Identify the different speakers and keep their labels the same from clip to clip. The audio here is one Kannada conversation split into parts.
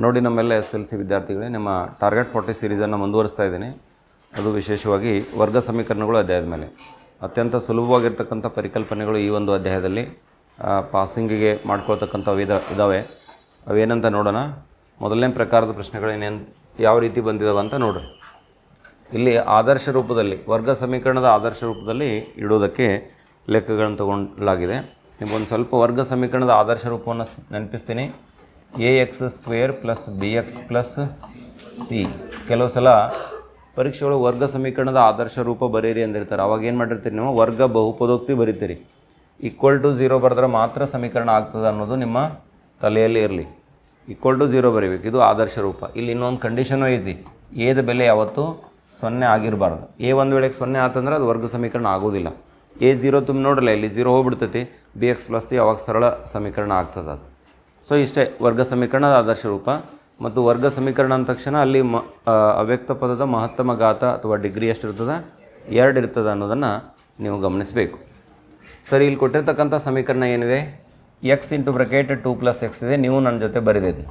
Speaker 1: ನೋಡಿ ನಮ್ಮೆಲ್ಲ ಎಸ್ ಎಲ್ ಸಿ ವಿದ್ಯಾರ್ಥಿಗಳೇ, ನಿಮ್ಮ ಟಾರ್ಗೆಟ್ ಫೋರ್ಟಿ ಸೀರೀಸನ್ನು ಮುಂದುವರಿಸ್ತಾ ಇದ್ದೀನಿ. ಅದು ವಿಶೇಷವಾಗಿ ವರ್ಗ ಸಮೀಕರಣಗಳು ಅಧ್ಯಾಯದ ಮೇಲೆ. ಅತ್ಯಂತ ಸುಲಭವಾಗಿರ್ತಕ್ಕಂಥ ಪರಿಕಲ್ಪನೆಗಳು ಈ ಒಂದು ಅಧ್ಯಾಯದಲ್ಲಿ ಪಾಸಿಂಗಿಗೆ ಮಾಡ್ಕೊಳ್ತಕ್ಕಂಥ ವಿಧ ಇದ್ದಾವೆ ಅವೇನಂತ ನೋಡೋಣ. ಮೊದಲನೇ ಪ್ರಕಾರದ ಪ್ರಶ್ನೆಗಳು ಏನೇನು ಯಾವ ರೀತಿ ಬಂದಿದ್ದಾವೆ ಅಂತ ನೋಡ್ರಿ ಇಲ್ಲಿ ಆದರ್ಶ ರೂಪದಲ್ಲಿ, ವರ್ಗ ಸಮೀಕರಣದ ಆದರ್ಶ ರೂಪದಲ್ಲಿ ಇಡೋದಕ್ಕೆ ಲೆಕ್ಕಗಳನ್ನು ತಗೊಳ್ಳಲಾಗಿದೆ ನಿಮಗೊಂದು ಸ್ವಲ್ಪ ವರ್ಗ ಸಮೀಕರಣದ ಆದರ್ಶ ರೂಪವನ್ನು ನೆನಪಿಸ್ತೀನಿ. A X square plus B X plus C. ಕೆಲವು ಸಲ ಪರೀಕ್ಷೆಗಳು ವರ್ಗ ಸಮೀಕರಣದ ಆದರ್ಶ ರೂಪ ಬರೀರಿ ಅಂದಿರ್ತಾರೆ. ಅವಾಗ ಏನು ಮಾಡಿರ್ತೀರಿ ನೀವು? ವರ್ಗ ಬಹುಪದೋಕ್ತಿ ಬರೀತೀರಿ. ಈಕ್ವಲ್ ಟು ಝೀರೋ ಬರೆದ್ರೆ ಮಾತ್ರ ಸಮೀಕರಣ ಆಗ್ತದೆ ಅನ್ನೋದು ನಿಮ್ಮ ತಲೆಯಲ್ಲಿ ಇರಲಿ. ಈಕ್ವಲ್ ಟು ಝೀರೋ ಬರೀಬೇಕು. ಇದು ಆದರ್ಶ ರೂಪ. ಇಲ್ಲಿ ಇನ್ನೊಂದು ಕಂಡೀಷನೂ ಐತಿ ಏದ ಬೆಲೆ ಯಾವತ್ತೂ ಸೊನ್ನೆ ಆಗಿರಬಾರ್ದು. ಎ ಒಂದು ವೇಳೆಗೆ ಸೊನ್ನೆ ಆತಂದ್ರೆ ಅದು ವರ್ಗ ಸಮೀಕರಣ ಆಗೋದಿಲ್ಲ. ಎ ಝೀರೋ ತುಂಬ ನೋಡಲ್ಲ ಇಲ್ಲಿ ಝೀರೋ ಹೋಗ್ಬಿಡ್ತೈತಿ. ಬಿ ಎಕ್ಸ್ ಪ್ಲಸ್ ಸಿ ಅವಾಗ ಸರಳ ಸಮೀಕರಣ ಆಗ್ತದೆ ಅದು. ಸೊ ಇಷ್ಟೇ, ವರ್ಗ ಸಮೀಕರಣದ ಆದರ್ಶ ರೂಪ. ಮತ್ತು ವರ್ಗ ಸಮೀಕರಣ ಅಂದ ತಕ್ಷಣ ಅಲ್ಲಿ ಮ ಅವ್ಯಕ್ತ ಪದದ ಮಹತ್ತಮ ಘಾತ ಅಥವಾ ಡಿಗ್ರಿ ಎಷ್ಟಿರ್ತದೆ? ಎರಡು ಇರ್ತದೆ ಅನ್ನೋದನ್ನು ನೀವು ಗಮನಿಸಬೇಕು. ಸರಿ, ಇಲ್ಲಿ ಕೊಟ್ಟಿರ್ತಕ್ಕಂಥ ಸಮೀಕರಣ ಏನಿದೆ? X into bracket two plus X ಇದೆ. ನೀವು ನನ್ನ ಜೊತೆ ಬರೀಬೇಕು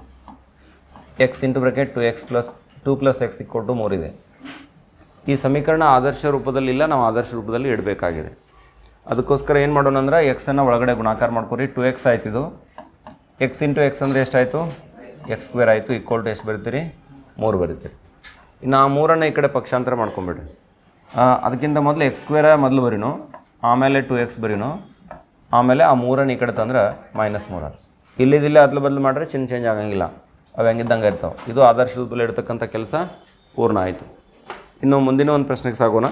Speaker 1: X into bracket two X plus two plus X ಕೊಟ್ಟು ಮೂರಿದೆ ಈ ಸಮೀಕರಣ ಆದರ್ಶ ರೂಪದಲ್ಲಿಲ್ಲ ನಾವು ಆದರ್ಶ ರೂಪದಲ್ಲಿ ಇಡಬೇಕಾಗಿದೆ. ಅದಕ್ಕೋಸ್ಕರ ಏನು ಮಾಡೋಣ ಅಂದರೆ ಎಕ್ಸನ್ನು ಒಳಗಡೆ ಗುಣಾಕಾರ ಮಾಡ್ಕೊರಿ. ಟು ಎಕ್ಸ್ ಆಯ್ತಿದು. ಎಕ್ಸ್ ಇಂಟು ಎಕ್ಸ್ ಅಂದರೆ ಎಷ್ಟಾಯಿತು? ಎಕ್ಸ್ ಸ್ಕ್ವೇರ್ ಆಯಿತು ಈಕ್ವಲ್ ಟು ಎಷ್ಟು ಬರೀತೀರಿ ಮೂರು ಬರೀತೀರಿ ಇನ್ನು ಆ ಮೂರನ್ನು ಈ ಕಡೆ ಪಕ್ಷಾಂತರ ಮಾಡ್ಕೊಂಬಿಡ್ರಿ. ಅದಕ್ಕಿಂತ ಮೊದಲು ಎಕ್ಸ್ ಸ್ಕ್ವೇರ ಮೊದಲು ಬರೀನು, ಆಮೇಲೆ ಟು ಎಕ್ಸ್ ಬರೀನು, ಆಮೇಲೆ ಆ ಮೂರನ್ನು ಈ ಕಡೆ ತಂದ್ರೆ ಮೈನಸ್ ಮೂರ ಇಲ್ಲಿದಿಲ್ಲ ಅದ್ಲು ಬದಲು ಮಾಡಿದ್ರೆ ಚಿನ್ನ ಚೇಂಜ್ ಆಗಂಗಿಲ್ಲ. ಅವು ಹೆಂಗಿದ್ದಂಗೆ ಇರ್ತಾವೆ. ಇದು ಆದರ್ಶ ರೂಪದಲ್ಲಿ ಇಡ್ತಕ್ಕಂಥ ಕೆಲಸ, ಪೂರ್ಣ ಆಯಿತು. ಇನ್ನು ಮುಂದಿನ ಒಂದು ಪ್ರಶ್ನೆಗೆ ಸಾಗೋಣ.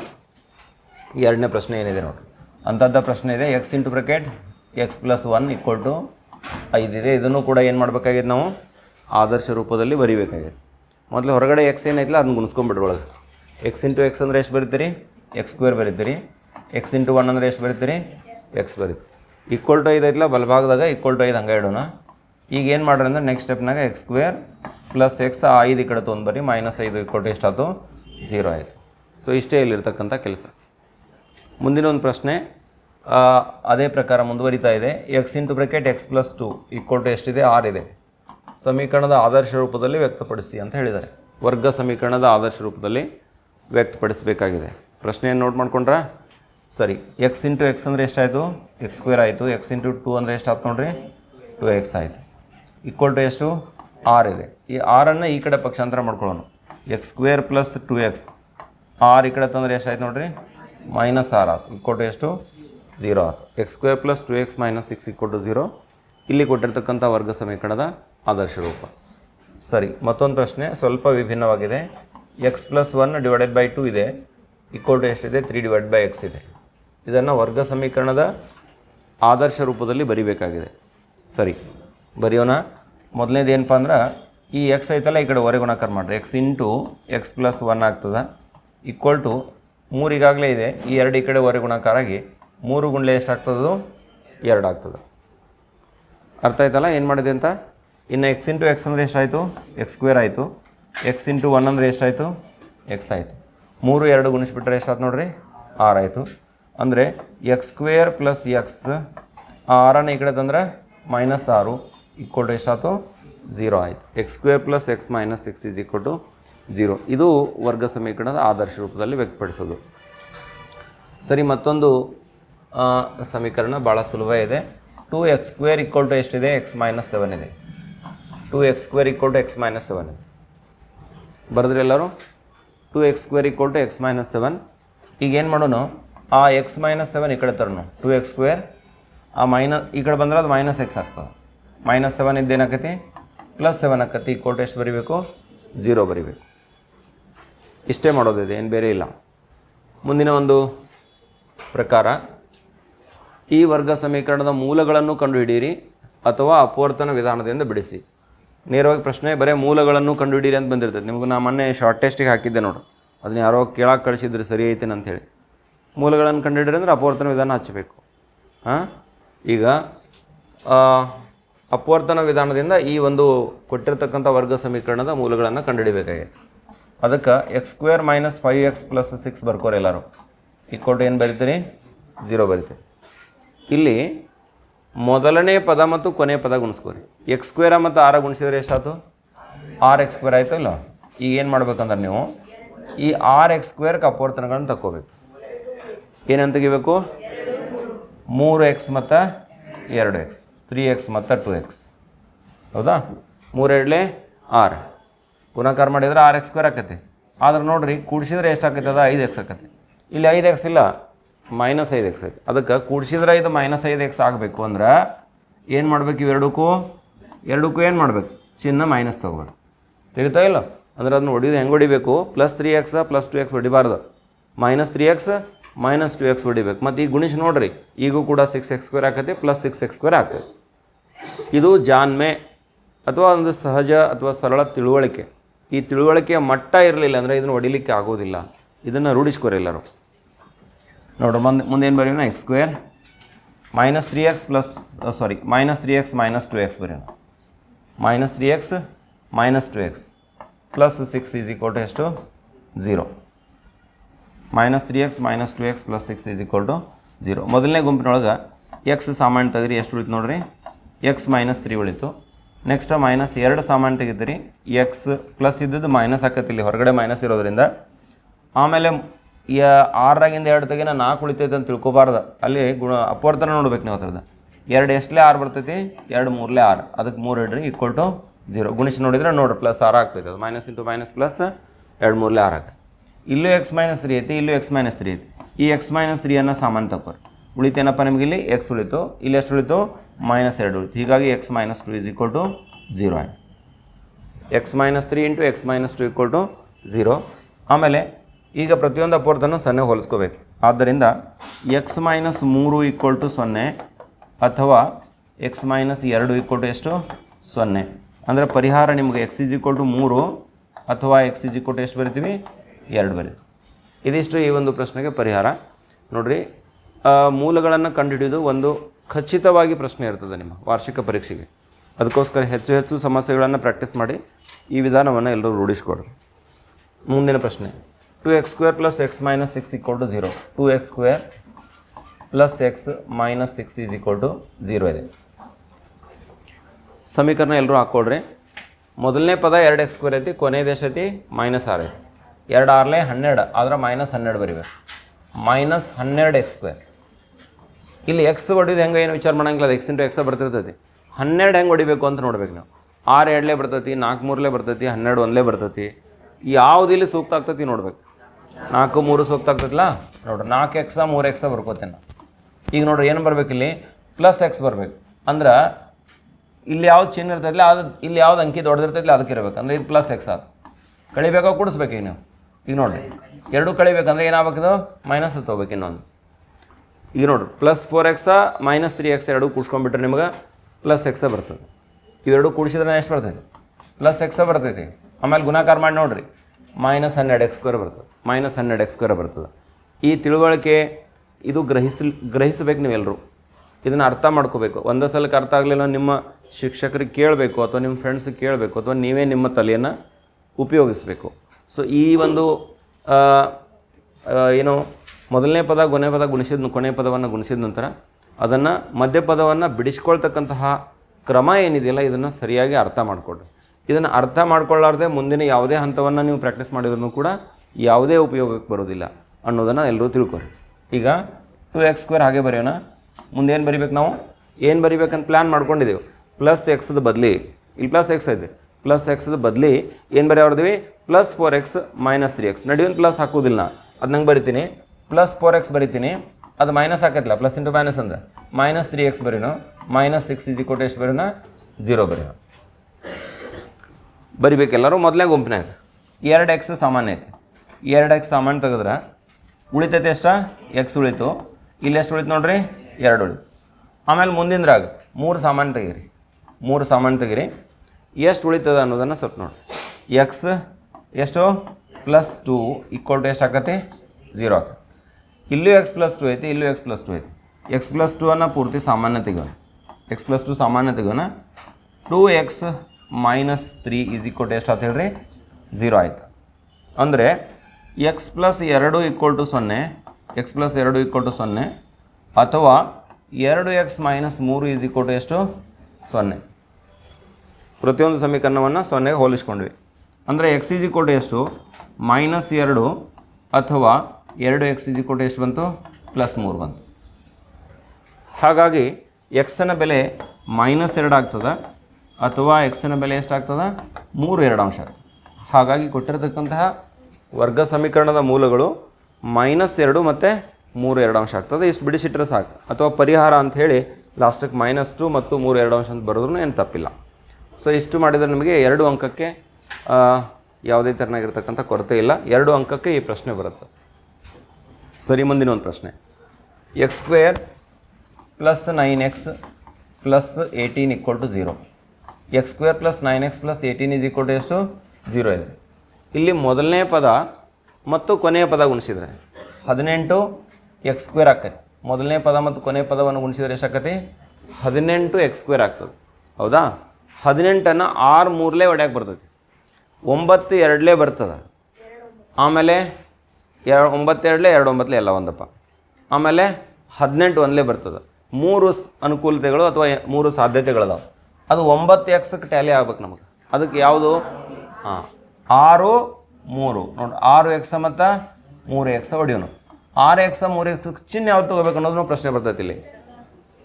Speaker 1: ಎರಡನೇ ಪ್ರಶ್ನೆ ಏನಿದೆ ನೋಡಿ ಅಂಥದ್ದ ಪ್ರಶ್ನೆ ಇದೆ X into bracket X plus one equal to ಐದಿದೆ ಇದನ್ನು ಕೂಡ ಏನು ಮಾಡಬೇಕಾಗಿದೆ ನಾವು? ಆದರ್ಶ ರೂಪದಲ್ಲಿ ಬರಿಬೇಕಾಗಿದೆ ಮೊದಲು ಹೊರಗಡೆ ಎಕ್ಸ್ ಏನೈತಿಲ್ಲ, ಅದನ್ನ ಗುಣಿಸ್ಕೊಂಡ್ಬಿಡ್ರಿ ಒಳಗೆ. ಎಕ್ಸ್ ಇಂಟು ಎಕ್ಸ್ ಅಂದರೆ ಎಷ್ಟು ಬರೀತೀರಿ? ಎಕ್ಸ್ ಸ್ಕ್ವೇರ್ ಬರೀತೀರಿ. ಎಕ್ಸ್ ಇಂಟು ಒನ್ ಅಂದರೆ ಎಷ್ಟು ಬರೀತೀರಿ? ಎಕ್ಸ್ ಬರೀತೀರಿ. ಈಕ್ವಲ್ ಟು ಐದು ಐತಿಲ್ಲ ಬಲಭಾಗದಾಗ ಈಕ್ವಲ್ ಟು ಐದು, ಹಂಗೆ ಇಡೋಣ. ಈಗ ಏನು ಮಾಡ್ರಿ ಅಂದ್ರೆ ನೆಕ್ಸ್ಟ್ ಸ್ಟೆಪ್ನಾಗ ಎಕ್ಸ್ ಸ್ಕ್ವೇರ್ ಪ್ಲಸ್ ಎಕ್ಸ್ ಐದು ಈ ಕಡೆ ತೊಗೊಂಡು ಬರ್ರಿ ಮೈನಸ್ ಐದು ಈಕ್ವಲ್ ಟು ಎಷ್ಟಾಯ್ತು? ಝೀರೋ ಆಯಿತು. ಸೊ ಇಷ್ಟೇ ಇಲ್ಲಿರ್ತಕ್ಕಂಥ ಕೆಲಸ. ಮುಂದಿನ ಒಂದು ಪ್ರಶ್ನೆ ಅದೇ ಪ್ರಕಾರ ಮುಂದುವರಿತಾ ಇದೆ. X into bracket X plus two equal to ಎಷ್ಟಿದೆ? ಆರ್ ಇದೆ. ಸಮೀಕರಣದ ಆದರ್ಶ ರೂಪದಲ್ಲಿ ವ್ಯಕ್ತಪಡಿಸಿ ಅಂತ ಹೇಳಿದ್ದಾರೆ. ವರ್ಗ ಸಮೀಕರಣದ ಆದರ್ಶ ರೂಪದಲ್ಲಿ ವ್ಯಕ್ತಪಡಿಸಬೇಕಾಗಿದೆ. ಪ್ರಶ್ನೆಯನ್ನು ನೋಟ್ ಮಾಡ್ಕೊಂಡ್ರಾ? ಸರಿ. ಎಕ್ಸ್ ಇಂಟು ಎಕ್ಸ್ ಅಂದರೆ ಎಷ್ಟಾಯಿತು? ಎಕ್ಸ್ ಸ್ಕ್ವೇರ್ ಆಯಿತು. ಎಕ್ಸ್ ಇಂಟು ಟು ಅಂದರೆ ಎಷ್ಟು ಆಯ್ತು ನೋಡ್ರಿ? ಟು ಎಕ್ಸ್ ಆಯಿತು. ಈಕ್ವಲ್ ಟು ಎಷ್ಟು? ಆರ್ ಇದೆ. ಈ ಆರನ್ನು ಈ ಕಡೆ ಪಕ್ಷಾಂತರ ಮಾಡ್ಕೊಳ್ಳೋಣ. X square plus two X R ಈ ಕಡೆ ತಂದರೆ ಎಷ್ಟಾಯ್ತು ನೋಡ್ರಿ? ಮೈನಸ್ ಆರ್ ಆಯ್ತು. ಈಕ್ವಲ್ ಟು ಎಷ್ಟು? ಝೀರೋ ಆಯ್ತು X square plus two X minus six equal to zero ಇಲ್ಲಿ ಕೊಟ್ಟಿರ್ತಕ್ಕಂಥ ವರ್ಗ ಸಮೀಕರಣದ ಆದರ್ಶ ರೂಪ. ಸರಿ, ಮತ್ತೊಂದು ಪ್ರಶ್ನೆ ಸ್ವಲ್ಪ ವಿಭಿನ್ನವಾಗಿದೆ. X plus one divided by two ಇದೆ. ಈಕ್ವಲ್ ಟು ಎಷ್ಟಿದೆ? ತ್ರೀ ಡಿವೈಡ್ ಬೈ ಎಕ್ಸ್ ಇದೆ. ಇದನ್ನು ವರ್ಗ ಸಮೀಕರಣದ ಆದರ್ಶ ರೂಪದಲ್ಲಿ ಬರಿಬೇಕಾಗಿದೆ. ಸರಿ, ಬರೆಯೋಣ. ಮೊದಲನೇದು ಏನಪ್ಪ ಅಂದ್ರೆ, ಈ ಎಕ್ಸ್ ಐತಲ್ಲ, ಈ ಕಡೆ ಹೊರಗೆ ಗುಣಾಕಾರ ಮಾಡಿರಿ. X into X plus one ಆಗ್ತದೆ. ಈಕ್ವಲ್ ಟು ಮೂರು ಈಗಾಗಲೇ ಇದೆ. ಈ ಎರಡು ಈ ಕಡೆ ಹೊರಗೆ ಗುಣಾಕಾರ ಆಗಿ ಮೂರು ಗುಂಡ್ಲೆ ಎಷ್ಟಾಗ್ತದೋ ಆಗ್ತದದು ಎರಡು ಆಗ್ತದೆ. ಅರ್ಥ ಆಯ್ತಲ್ಲ? ಏನು ಮಾಡಿದೆ ಅಂತ? ಇನ್ನು ಎಕ್ಸ್ ಇಂಟು ಎಕ್ಸ್ ಅಂದರೆ ಎಷ್ಟಾಯಿತು? ಎಕ್ಸ್ ಸ್ಕ್ವೇರ್ ಆಯಿತು. ಎಕ್ಸ್ ಇಂಟು ಒನ್ ಅಂದರೆ ಎಷ್ಟಾಯಿತು? ಎಕ್ಸ್ ಆಯಿತು. ಮೂರು, ಎರಡು ಗುಣಿಸ್ಬಿಟ್ರೆ ಎಷ್ಟಾಯ್ತು ನೋಡ್ರಿ? ಆರು ಆಯಿತು. ಅಂದರೆ ಎಕ್ಸ್ ಸ್ಕ್ವೇರ್ ಪ್ಲಸ್ ಎಕ್ಸ್ ಆರನ್ನು ಈ ಕಡೆ ತಂದ್ರೆ ಮೈನಸ್ ಆರು ಈಕ್ವಲ್ ಟು ಎಷ್ಟಾಯ್ತು ಝೀರೋ ಆಯಿತು. X square plus X minus X is equal to zero ಇದು ವರ್ಗ ಸಮೀಕರಣದ ಆದರ್ಶ ರೂಪದಲ್ಲಿ ವ್ಯಕ್ತಪಡಿಸೋದು. ಸರಿ, ಮತ್ತೊಂದು ಸಮೀಕರಣ ಭಾಳ ಸುಲಭ ಇದೆ. Two X square equal to ಎಷ್ಟಿದೆ? ಎಕ್ಸ್ ಮೈನಸ್ ಸೆವೆನ್ ಇದೆ. Two X square equal to X minus seven ಇದೆ. ಬರೆದ್ರಿ ಎಲ್ಲರೂ? Two X square equal to X minus seven ಈಗ ಏನು ಮಾಡೋಣ? ಆ ಎಕ್ಸ್ ಮೈನಸ್ ಸೆವೆನ್ ಈ ಕಡೆ ತರೋಣ. ಟೂ ಎಕ್ಸ್ ಸ್ಕ್ವೇರ್ ಆ ಮೈನಸ್ ಈ ಕಡೆ ಬಂದ್ರೆ ಅದು ಮೈನಸ್ ಎಕ್ಸ್ ಆಗ್ತದೆ. ಮೈನಸ್ ಸೆವೆನ್ ಇದ್ದೇನಾಕತಿ ಪ್ಲಸ್ ಸೆವೆನ್ ಆಕತಿ. ಈಕ್ವಲ್ ಟು ಎಷ್ಟು ಬರೀಬೇಕು? ಜೀರೋ ಬರೀಬೇಕು. ಇಷ್ಟೇ ಮಾಡೋದಿದೆ ಏನು ಬೇರೆ ಇಲ್ಲ. ಮುಂದಿನ ಒಂದು ಪ್ರಕಾರ ಈ ವರ್ಗ ಸಮೀಕರಣದ ಮೂಲಗಳನ್ನು ಕಂಡುಹಿಡಿಯಿರಿ ಅಥವಾ ಅಪವರ್ತನ ವಿಧಾನದಿಂದ ಬಿಡಿಸಿ. ನೇರವಾಗಿ ಪ್ರಶ್ನೆ, ಬರೀ ಮೂಲಗಳನ್ನು ಕಂಡುಹಿಡಿಯಿರಿ ಅಂತ ಬಂದಿರ್ತದೆ. ನಿಮಗೆ ನಾ ಮೊನ್ನೆ ಶಾರ್ಟ್ ಟೆಸ್ಟಿಗೆ ಹಾಕಿದ್ದೆ ನೋಡು. ಅದನ್ನ ಯಾರೋ ಕೇಳಕ್ಕೆ ಕಳಿಸಿದ್ರೆ ಸರಿ ಐತೇನೆ ಅಂಥೇಳಿ ಮೂಲಗಳನ್ನು ಕಂಡುಹಿಡಿಯಿರಿ ಅಂದ್ರೆ ಅಪವರ್ತನ ವಿಧಾನ ಹಚ್ಚಬೇಕು. ಹಾಂ ಈಗ ಅಪವರ್ತನ ವಿಧಾನದಿಂದ ಈ ಒಂದು ಕೊಟ್ಟಿರ್ತಕ್ಕಂಥ ವರ್ಗ ಸಮೀಕರಣದ ಮೂಲಗಳನ್ನು ಕಂಡುಹಿಡಿಬೇಕಾಗಿದೆ. ಅದಕ್ಕೆ X square minus five X plus six ಬರ್ಕೋರಿ ಎಲ್ಲರೂ. ಈಕ್ವಲ್ ಏನು ಬರಿತೀರಿ? ಝೀರೋ ಬರೀತೀರಿ. ಇಲ್ಲಿ ಮೊದಲನೇ ಪದ ಮತ್ತು ಕೊನೆಯ ಪದ ಗುಣಿಸ್ಕೋರಿ. ಎಕ್ಸ್ ಸ್ಕ್ವೇರ ಮತ್ತು ಆರ ಗುಣಿಸಿದ್ರೆ ಎಷ್ಟಾಯ್ತು? ಆರ್ ಎಕ್ಸ್ ಸ್ಕ್ವೇರ್ ಆಯಿತು ಇಲ್ಲ? ಈಗ ಏನು ಮಾಡ್ಬೇಕಂದ್ರೆ ನೀವು ಈ ಆರ್ ಎಕ್ಸ್ ಸ್ಕ್ವೇರ್ ಕಪೋರ್ತನಗಳನ್ನು ತಗೋಬೇಕು ಏನಂತ ತೆಗಿಬೇಕು? ಮೂರು ಎಕ್ಸ್ ಮತ್ತು ಎರಡು ಎಕ್ಸ್ ತ್ರೀ ಎಕ್ಸ್ ಮತ್ತು ಟು ಎಕ್ಸ್ ಹೌದಾ? ಮೂರೆರಡ್ಲೆ ಆರು ಗುಣಾಕಾರ ಮಾಡಿದರೆ ಆರು ಎಕ್ಸ್ ಸ್ಕ್ವೇರ್ ಆಕೈತಿ. ಆದ್ರೆ ನೋಡಿರಿ, ಕೂಡಿಸಿದ್ರೆ ಎಷ್ಟು ಆಕೈತೆ ಅದು? ಐದು ಎಕ್ಸ್ ಆಕೈತಿ. ಇಲ್ಲಿ ಐದು ಎಕ್ಸ್ ಇಲ್ಲ. ಮೈನಸ್ ಐದು ಎಕ್ಸ್ ಐತಿ ಅದಕ್ಕೆ ಕೂಡಿಸಿದ್ರೆ ಇದು ಮೈನಸ್ ಐದು ಎಕ್ಸ್ ಆಗಬೇಕು ಅಂದ್ರೆ ಏನು ಮಾಡಬೇಕು ಇವೆರಡಕ್ಕೂ ಎರಡಕ್ಕೂ? ಏನು ಮಾಡಬೇಕು? ಚಿನ್ನ ಮೈನಸ್ ತೊಗೋಬೇಕು ತಿಳಿತಾ ಇಲ್ಲ? ಅಂದ್ರೆ ಅದನ್ನ ಹೊಡಿಯೋದು ಹೆಂಗೆ ಹೊಡಿಬೇಕು? Plus three X plus two X ಹೊಡಿಬಾರ್ದು. Minus three X minus two X ಹೊಡಿಬೇಕು. ಮತ್ತು ಈಗ ಗುಣಿಸಿ ನೋಡ್ರಿ. ಈಗೂ ಕೂಡ ಸಿಕ್ಸ್ ಎಕ್ಸ್ ಸ್ಕ್ವೇರ್ ಆಕೈತಿ ಪ್ಲಸ್ ಸಿಕ್ಸ್ ಎಕ್ಸ್ ಸ್ಕ್ವೇರ್ ಆಗ್ತೈತಿ ಇದು ಜಾನ್ಮೆ ಅಥವಾ ಒಂದು ಸಹಜ ಅಥವಾ ಸರಳ ತಿಳುವಳಿಕೆ. ಈ ತಿಳುವಳಿಕೆಯ ಮಟ್ಟ ಇರಲಿಲ್ಲ ಅಂದರೆ ಇದನ್ನು ಹೊಡಿಲಿಕ್ಕೆ ಆಗೋದಿಲ್ಲ. ಇದನ್ನು ರೂಢಿಸ್ಕೊರಿ ಎಲ್ಲರೂ. ನೋಡ್ರಿ ಮುಂದೆ ಮುಂದೇನು ಬರೆಯೋಣ? X square minus three X plus sorry minus three X minus two X ಬರೆಯೋಣ. Minus three X minus two X plus six is equal to ಎಷ್ಟು? Zero minus three X minus two X plus six is equal to zero ಮೊದಲನೇ ಗುಂಪಿನೊಳಗೆ ಎಕ್ಸ್ ಸಾಮಾನ್ಯ ತೆಗ್ರಿ ಎಷ್ಟು ಉಳಿತು ನೋಡ್ರಿ? ಎಕ್ಸ್ ಮೈನಸ್ ತ್ರೀ ಉಳಿತು. ನೆಕ್ಸ್ಟ್ ಮೈನಸ್ ಎರಡು ಸಾಮಾನ್ಯ ತೆಗಿತೀರಿ ಎಕ್ಸ್ ಪ್ಲಸ್ ಇದ್ದದ್ದು ಮೈನಸ್ ಹಾಕತ್ತಿಲ್ಲ ಹೊರಗಡೆ ಮೈನಸ್ ಇರೋದ್ರಿಂದ ಆಮೇಲೆ ಯ ಆರಾಗಿಂದ ಎರಡು ತೆಗಿನ ನಾಲ್ಕು ಉಳಿತೈತೆ ಅಂತ ತಿಳ್ಕೊಬಾರ್ದು. ಅಲ್ಲಿ ಗುಣ ಅಪವರ್ತನ ನೋಡ್ಬೇಕು ನೀವು ಅದ್ರದ್ದು. ಎರಡು ಎಷ್ಟಲೇ ಆರು ಬರ್ತೈತಿ? ಎರಡು ಮೂರಲೇ ಆರು. ಅದಕ್ಕೆ ಮೂರು ಇಡ್ರಿ ಈಕ್ವಲ್ ಟು ಜೀರೋ ಗುಣಿಸಿ ನೋಡಿದ್ರೆ ನೋಡ್ರಿ ಪ್ಲಸ್ ಆರು ಆಗ್ತೈತೆ. ಅದು ಮೈನಸ್ ಇಂಟು ಮೈನಸ್ ಪ್ಲಸ್ ಎರಡು ಮೂರಲೇ ಆರು ಆಗುತ್ತೆ. ಇಲ್ಲೂ ಎಕ್ಸ್ ಮೈನಸ್ ತ್ರೀ ಐತಿ, ಇಲ್ಲೂ ಎಕ್ಸ್ ಮೈನಸ್ ತ್ರೀ ಐತಿ. ಈ ಎಕ್ಸ್ ಮೈನಸ್ ತ್ರೀಯನ್ನು ಸಾಮಾನ್ಯ ತಗೋರಿ ಉಳಿತೇನಪ್ಪ ನಿಮಗೆ ಇಲ್ಲಿ? ಎಕ್ಸ್ ಉಳಿತು. ಇಲ್ಲಿ ಎಷ್ಟು ಉಳಿತು? ಮೈನಸ್ ಎರಡು ಉಳಿತು. ಹೀಗಾಗಿ X minus two is equal to zero ಆಯಿತು. X minus three into X minus two equal to zero ಆಮೇಲೆ ಈಗ ಪ್ರತಿಯೊಂದು ಅಪವರ್ತನ ಸೊನ್ನೆ ಹೋಲಿಸ್ಕೋಬೇಕು. ಆದ್ದರಿಂದ ಎಕ್ಸ್ ಮೈನಸ್ ಮೂರು ಈಕ್ವಲ್ ಟು ಸೊನ್ನೆ ಅಥವಾ ಎಕ್ಸ್ ಮೈನಸ್ ಎರಡು ಈಕ್ವಲ್ ಟು ಎಷ್ಟು? ಸೊನ್ನೆ. ಅಂದರೆ ಪರಿಹಾರ ನಿಮಗೆ ಎಕ್ಸ್ ಇಸ್ ಈಕ್ವಲ್ ಟು ಮೂರು ಅಥವಾ ಎಕ್ಸ್ ಇಸ್ ಈಕ್ವಲ್ ಟು ಎಷ್ಟು ಬರಿತೀವಿ? ಎರಡು ಬರೀತೀವಿ. ಇದಿಷ್ಟು ಈ ಒಂದು ಪ್ರಶ್ನೆಗೆ ಪರಿಹಾರ. ನೋಡಿರಿ ಮೂಲಗಳನ್ನು ಕಂಡುಹಿಡಿಯೋದು ಒಂದು ಖಚಿತವಾಗಿ ಪ್ರಶ್ನೆ ಇರ್ತದೆ ನಿಮ್ಮ ವಾರ್ಷಿಕ ಪರೀಕ್ಷೆಗೆ. ಅದಕ್ಕೋಸ್ಕರ ಹೆಚ್ಚು ಹೆಚ್ಚು ಸಮಸ್ಯೆಗಳನ್ನು ಪ್ರಾಕ್ಟೀಸ್ ಮಾಡಿ ಈ ವಿಧಾನವನ್ನು ಎಲ್ಲರೂ ರೂಢಿಸ್ಕೊಡ್ರಿ ಮುಂದಿನ ಪ್ರಶ್ನೆ. Two X square plus X minus six equal to zero two X square plus X minus six is equal to zero ಇದೆ. ಸಮೀಕರಣ ಎಲ್ಲರೂ ಹಾಕ್ಕೊಡ್ರಿ ಮೊದಲನೇ ಪದ ಎರಡು ಎಕ್ಸ್ ಸ್ಕ್ವೇರ್ ಐತಿ ಕೊನೆಯದು ಎಷ್ಟೈತಿ ಮೈನಸ್ ಆರ್ ಐತಿ. ಎರಡು ಆರ್ಲೆ ಹನ್ನೆರಡು, ಆದ್ರೆ ಮೈನಸ್ ಹನ್ನೆರಡು ಬರಿಬೇಕು. ಮೈನಸ್ ಹನ್ನೆರಡು ಎಕ್ಸ್ ಸ್ಕ್ವೇರ್ ಇಲ್ಲಿ ಎಕ್ಸ್ ಹೊಡಿದು ಹೆಂಗೆ ಏನು ವಿಚಾರ ಮಾಡಂಗಿಲ್ಲ, ಅದು ಎಕ್ಸ್ ಇಂಟು ಎಕ್ಸ ಬರ್ತಿರ್ತೈತಿ. ಹನ್ನೆರಡು ಹೆಂಗೆ ಹೊಡಿಬೇಕು ಅಂತ ನೋಡ್ಬೇಕು ನಾವು. ಆರು ಎರಡಲೇ ಬರ್ತೈತಿ, ನಾಲ್ಕು ಮೂರಲೇ ಬರ್ತೈತಿ, ಹನ್ನೆರಡು ಒಂದಲೇ ಬರ್ತೈತಿ. ಯಾವುದಿಲ್ಲಿ ಸೂಕ್ತ ಆಗ್ತೈತಿ ನೋಡ್ಬೇಕು. ನಾಲ್ಕು, ಮೂರು ಸೂಕ್ತ ಆಗ್ತೈತಲ್ಲ? ನೋಡ್ರಿ ನಾಲ್ಕು ಎಕ್ಸ ಮೂರು ಎಕ್ಸ ಬರ್ಕೋತೇನೆ ಈಗ ನೋಡ್ರಿ ಏನು ಬರ್ಬೇಕು ಇಲ್ಲಿ? ಪ್ಲಸ್ ಎಕ್ಸ್ ಬರ್ಬೇಕು. ಅಂದ್ರೆ, ಇಲ್ಲಿ ಯಾವ್ದು ಚಿನ್ನ ಇರ್ತೈತಿಲ್ಲ, ಅದು ಇಲ್ಲಿ ಯಾವ್ದು ಅಂಕಿ ದೊಡ್ಡದಿರ್ತೈತಿಲ್ಲ ಅದಕ್ಕೆ ಇರ್ಬೇಕು. ಅಂದ್ರೆ ಇದು ಪ್ಲಸ್ ಎಕ್ಸ್ ಅದು ಕಳಿಬೇಕಾ, ಕೂಡಿಸ್ಬೇಕು ಈಗ ನೀವು? ಈಗ ನೋಡ್ರಿ ಎರಡು ಕಳಿಬೇಕಂದ್ರೆ ಏನಾಗಬೇಕಿದು? ಮೈನಸ್ ತೊಗೋಬೇಕು ಇನ್ನೊಂದು. ಈಗ ನೋಡ್ರಿ plus four X minus three X ಎರಡು ಕೂಡ್ಸ್ಕೊಂಡ್ಬಿಟ್ರೆ ನಿಮ್ಗೆ ಪ್ಲಸ್ ಎಕ್ಸ ಬರ್ತದೆ. ಇವೆರಡು ಕೂಡಿಸಿದ್ರೆ ಎಷ್ಟು ಬರ್ತೈತಿ. ಪ್ಲಸ್ ಎಕ್ಸ ಬರ್ತೈತಿ. ಆಮೇಲೆ ಗುಣಾಕಾರ ಮಾಡಿ ನೋಡ್ರಿ. ಮೈನಸ್ ಹನ್ನೆರಡು ಎಕ್ಸ್ ಸ್ಕ್ವೇರ್ ಬರ್ತದೆ. ಮೈನಸ್ ಹನ್ನೆರಡು ಎಕ್ಸ್ ಸ್ಕ್ವೇರ್ ಬರ್ತದೆ. ಈ ತಿಳುವಳಿಕೆ ಇದು ಗ್ರಹಿಸಲ್ ಗ್ರಹಿಸಬೇಕು ನೀವೆಲ್ಲರೂ ಇದನ್ನು ಅರ್ಥ ಮಾಡ್ಕೋಬೇಕು. ಒಂದೇ ಸಲಕ್ಕೆ ಅರ್ಥ ಆಗಲಿಲ್ಲ ನಿಮ್ಮ ಶಿಕ್ಷಕರಿಗೆ ಕೇಳಬೇಕು ಅಥವಾ ನಿಮ್ಮ ಫ್ರೆಂಡ್ಸಿಗೆ ಕೇಳಬೇಕು ಅಥವಾ ನೀವೇ ನಿಮ್ಮ ತಲೆಯನ್ನು ಉಪಯೋಗಿಸಬೇಕು. ಸೊ ಈ ಒಂದು ಏನು ಮೊದಲನೇ ಪದ, ಕೊನೆ ಪದ ಗುಣಿಸಿದ, ಕೊನೆ ಪದವನ್ನು ಗುಣಿಸಿದ ನಂತರ ಅದನ್ನು ಮಧ್ಯ ಪದವನ್ನು ಬಿಡಿಸ್ಕೊಳ್ತಕ್ಕಂತಹ ಕ್ರಮ ಏನಿದೆಯಲ್ಲ, ಇದನ್ನು ಸರಿಯಾಗಿ ಅರ್ಥ ಮಾಡಿಕೊಡ್ರಿ ಇದನ್ನು ಅರ್ಥ ಮಾಡ್ಕೊಳ್ಳಾರ್ದೆ ಮುಂದಿನ ಯಾವುದೇ ಹಂತವನ್ನು ನೀವು ಪ್ರಾಕ್ಟೀಸ್ ಮಾಡಿದ್ರು ಕೂಡ ಯಾವುದೇ ಉಪಯೋಗಕ್ಕೆ ಬರೋದಿಲ್ಲ ಅನ್ನೋದನ್ನು ಎಲ್ಲರೂ ತಿಳ್ಕೊರಿ. ಈಗ ಟು ಎಕ್ಸ್ ಸ್ಕ್ವೇರ್ ಹಾಗೆ ಬರೆಯೋಣ. ಮುಂದೆ ಏನು ಬರಿಬೇಕು ನಾವು? ಏನು ಬರಿಬೇಕಂತ ಪ್ಲ್ಯಾನ್ ಮಾಡ್ಕೊಂಡಿದ್ದೀವಿ ಪ್ಲಸ್ ಎಕ್ಸ್ದ ಬದಲಿ, ಇಲ್ಲಿ ಪ್ಲಸ್ ಎಕ್ಸ್ ಐತೆ ಪ್ಲಸ್ ಎಕ್ಸ್ದ ಬದಲಿ ಏನು ಬರೆಯೋರ್ದೀವಿ plus four X minus three X ನಡುವಿನ ಪ್ಲಸ್ ಹಾಕೋದಿಲ್ಲ ಅದು ನಂಗೆ ಬರಿತೀನಿ. ಪ್ಲಸ್ ಫೋರ್ ಎಕ್ಸ್ ಬರಿತೀನಿ. ಅದು ಮೈನಸ್ ಹಾಕೈತಿಲ್ಲ ಪ್ಲಸ್ ಇಂಟು ಮೈನಸ್ ಅಂದ್ರೆ? ಮೈನಸ್ ತ್ರೀ ಎಕ್ಸ್ ಬರೀನು ಮೈನಸ್ ಸಿಕ್ಸ್ ಇಜಿ ಕೊಟ್ಟು ಎಷ್ಟು ಬರೀನ ಜೀರೋ ಬರೀನು ಬರಿಬೇಕೆಲ್ಲರೂ ಮೊದಲೇ ಗುಂಪಿನಾಗ ಎರಡು ಎಕ್ಸ್ ಸಾಮಾನ್ಯ ಐತಿ. ಎರಡು ಎಕ್ಸ್ ಸಾಮಾನು ತೆಗೆದ್ರೆ ಉಳಿತೈತೆ ಎಷ್ಟು? ಎಕ್ಸ್ ಉಳಿತು. ಇಲ್ಲಿ ಎಷ್ಟು ಉಳಿತು ನೋಡ್ರಿ? ಎರಡು ಉಳಿತು. ಆಮೇಲೆ ಮುಂದಿನದ್ರಾಗ ಮೂರು ಸಾಮಾನು ತೆಗೀರಿ. ಮೂರು ಸಾಮಾನು ತೆಗೀರಿ. ಎಷ್ಟು ಉಳಿತದ ಅನ್ನೋದನ್ನು ಸ್ವಲ್ಪ ನೋಡಿ ಎಕ್ಸ್ ಎಷ್ಟು? ಪ್ಲಸ್ ಟೂ ಈಕ್ವಲ್ ಟು ಎಷ್ಟು ಆಕತಿ? ಜೀರೋ ಆಕತಿ. ಇಲ್ಲೂ ಎಕ್ಸ್ ಪ್ಲಸ್ ಟು ಐತಿ, ಇಲ್ಲೂ ಎಕ್ಸ್ ಪ್ಲಸ್ ಟು ಐತಿ. ಎಕ್ಸ್ ಪ್ಲಸ್ ಟು ಪೂರ್ತಿ ಸಾಮಾನ್ಯ ತೆಗೋಣ ಎಕ್ಸ್ ಪ್ಲಸ್ ಟು ಸಾಮಾನ್ಯ ತೆಗೋಣ two X minus three is equal to ಎಷ್ಟು ಅಂತ ಹೇಳ್ರಿ? ಝೀರೋ ಆಯಿತು. ಅಂದರೆ ಎಕ್ಸ್ ಪ್ಲಸ್ ಎರಡು ಈಕ್ವಲ್ ಟು ಸೊನ್ನೆ ಎಕ್ಸ್ ಪ್ಲಸ್ ಎರಡು ಈಕ್ವಲ್ ಟು ಸೊನ್ನೆ, ಅಥವಾ ಎರಡು ಎಕ್ಸ್ ಮೈನಸ್ ಮೂರು ಈಸ್ ಈಕ್ವಲ್ ಟು ಎಷ್ಟು? ಸೊನ್ನೆ. ಪ್ರತಿಯೊಂದು ಸಮೀಕರಣವನ್ನು ಸೊನ್ನೆಗೆ ಹೋಲಿಸ್ಕೊಂಡ್ವಿ ಅಂದರೆ ಎಕ್ಸ್ ಈಸ್ ಈಕ್ವಲ್ ಟು ಎಷ್ಟು? ಮೈನಸ್ ಎರಡು, ಅಥವಾ ಎರಡು ಎಕ್ಸ್ ಈಸ್ ಈಕ್ವಲ್ ಟು ಎಷ್ಟು ಬಂತು? ಪ್ಲಸ್ ಮೂರು ಬಂತು. ಹಾಗಾಗಿ ಎಕ್ಸನ ಬೆಲೆ ಮೈನಸ್ ಎರಡು ಆಗ್ತದೆ, ಅಥವಾ ಎಕ್ಸನ ಬೆಲೆ ಎಷ್ಟಾಗ್ತದೆ? ಮೂರು ಎರಡು ಅಂಶ ಹಾಗಾಗಿ ಕೊಟ್ಟಿರತಕ್ಕಂತಹ ವರ್ಗ ಸಮೀಕರಣದ ಮೂಲಗಳು ಮೈನಸ್ ಎರಡು ಮತ್ತು ಮೂರು ಎರಡು ಅಂಶ ಆಗ್ತದೆ. ಇಷ್ಟು ಬಿಡಿಸಿಟ್ರೆ ಸಾಕು. ಅಥವಾ ಪರಿಹಾರ ಅಂತ ಹೇಳಿ ಲಾಸ್ಟಿಗೆ ಮೈನಸ್ ಟು ಮತ್ತು ಮೂರು ಎರಡು ಅಂಶ ಅಂತ ಬರೆದ್ರೂ ಏನು ತಪ್ಪಿಲ್ಲ. ಸೊ ಇಷ್ಟು ಮಾಡಿದರೆ ನಿಮಗೆ ಎರಡು ಅಂಕಕ್ಕೆ ಯಾವುದೇ ಥರನಾಗಿರ್ತಕ್ಕಂಥ ಕೊರತೆ ಇಲ್ಲ. ಎರಡು ಅಂಕಕ್ಕೆ ಈ ಪ್ರಶ್ನೆ ಬರುತ್ತೆ. ಸರಿ, ಮುಂದಿನ ಒಂದು ಪ್ರಶ್ನೆ. X square plus nine X plus eighteen equal to zero X square plus nine X plus eighteen is equal to ಎಷ್ಟು? ಝೀರೋ ಇದೆ. ಇಲ್ಲಿ ಮೊದಲನೇ ಪದ ಮತ್ತು ಕೊನೆಯ ಪದ ಗುಣಿಸಿದರೆ ಹದಿನೆಂಟು ಎಕ್ಸ್ ಸ್ಕ್ವೇರ್ ಆಗ್ತದೆ. ಮೊದಲನೇ ಪದ ಮತ್ತು ಕೊನೆಯ ಪದವನ್ನು ಗುಣಿಸಿದರೆ ಎಷ್ಟಾಕತಿ ಹದಿನೆಂಟು ಎಕ್ಸ್ ಸ್ಕ್ವೇರ್ ಆಗ್ತದೆ. ಹೌದಾ? ಹದಿನೆಂಟನ್ನು ಆರು ಮೂರಲೇ ಒಡೆಯಕ್ಕೆ ಬರ್ತದೆ. ಒಂಬತ್ತು ಎರಡಲೇ ಬರ್ತದೆ. ಆಮೇಲೆ ಎರಡು ಒಂಬತ್ತೆರಡಲೇ ಎರಡು ಒಂಬತ್ತಲೇ ಎಲ್ಲ ಒಂದಪ್ಪ. ಆಮೇಲೆ ಹದಿನೆಂಟು ಒಂದಲೇ ಬರ್ತದೆ. ಮೂರು ಅನುಕೂಲತೆಗಳು ಅಥವಾ ಮೂರು ಸಾಧ್ಯತೆಗಳದಾವೆ. ಅದು ಒಂಬತ್ತು ಎಕ್ಸಕ್ಕೆ ಟ್ಯಾಲಿ ಆಗ್ಬೇಕು ನಮಗೆ. ಅದಕ್ಕೆ ಯಾವುದು? ಹಾಂ ಆರು, ಮೂರು. ನೋಡಿ, ಆರು ಎಕ್ಸ ಮತ್ತು ಮೂರು ಎಕ್ಸ ಹೊಡಿಯೋನು ಆರು ಎಕ್ಸ, ಮೂರು ಎಕ್ಸ್ ಚಿಹ್ನೆ ಯಾವ್ದು ತೊಗೋಬೇಕು ಅನ್ನೋದನ್ನು ಪ್ರಶ್ನೆ ಬರ್ತೈತಿ ಇಲ್ಲಿ.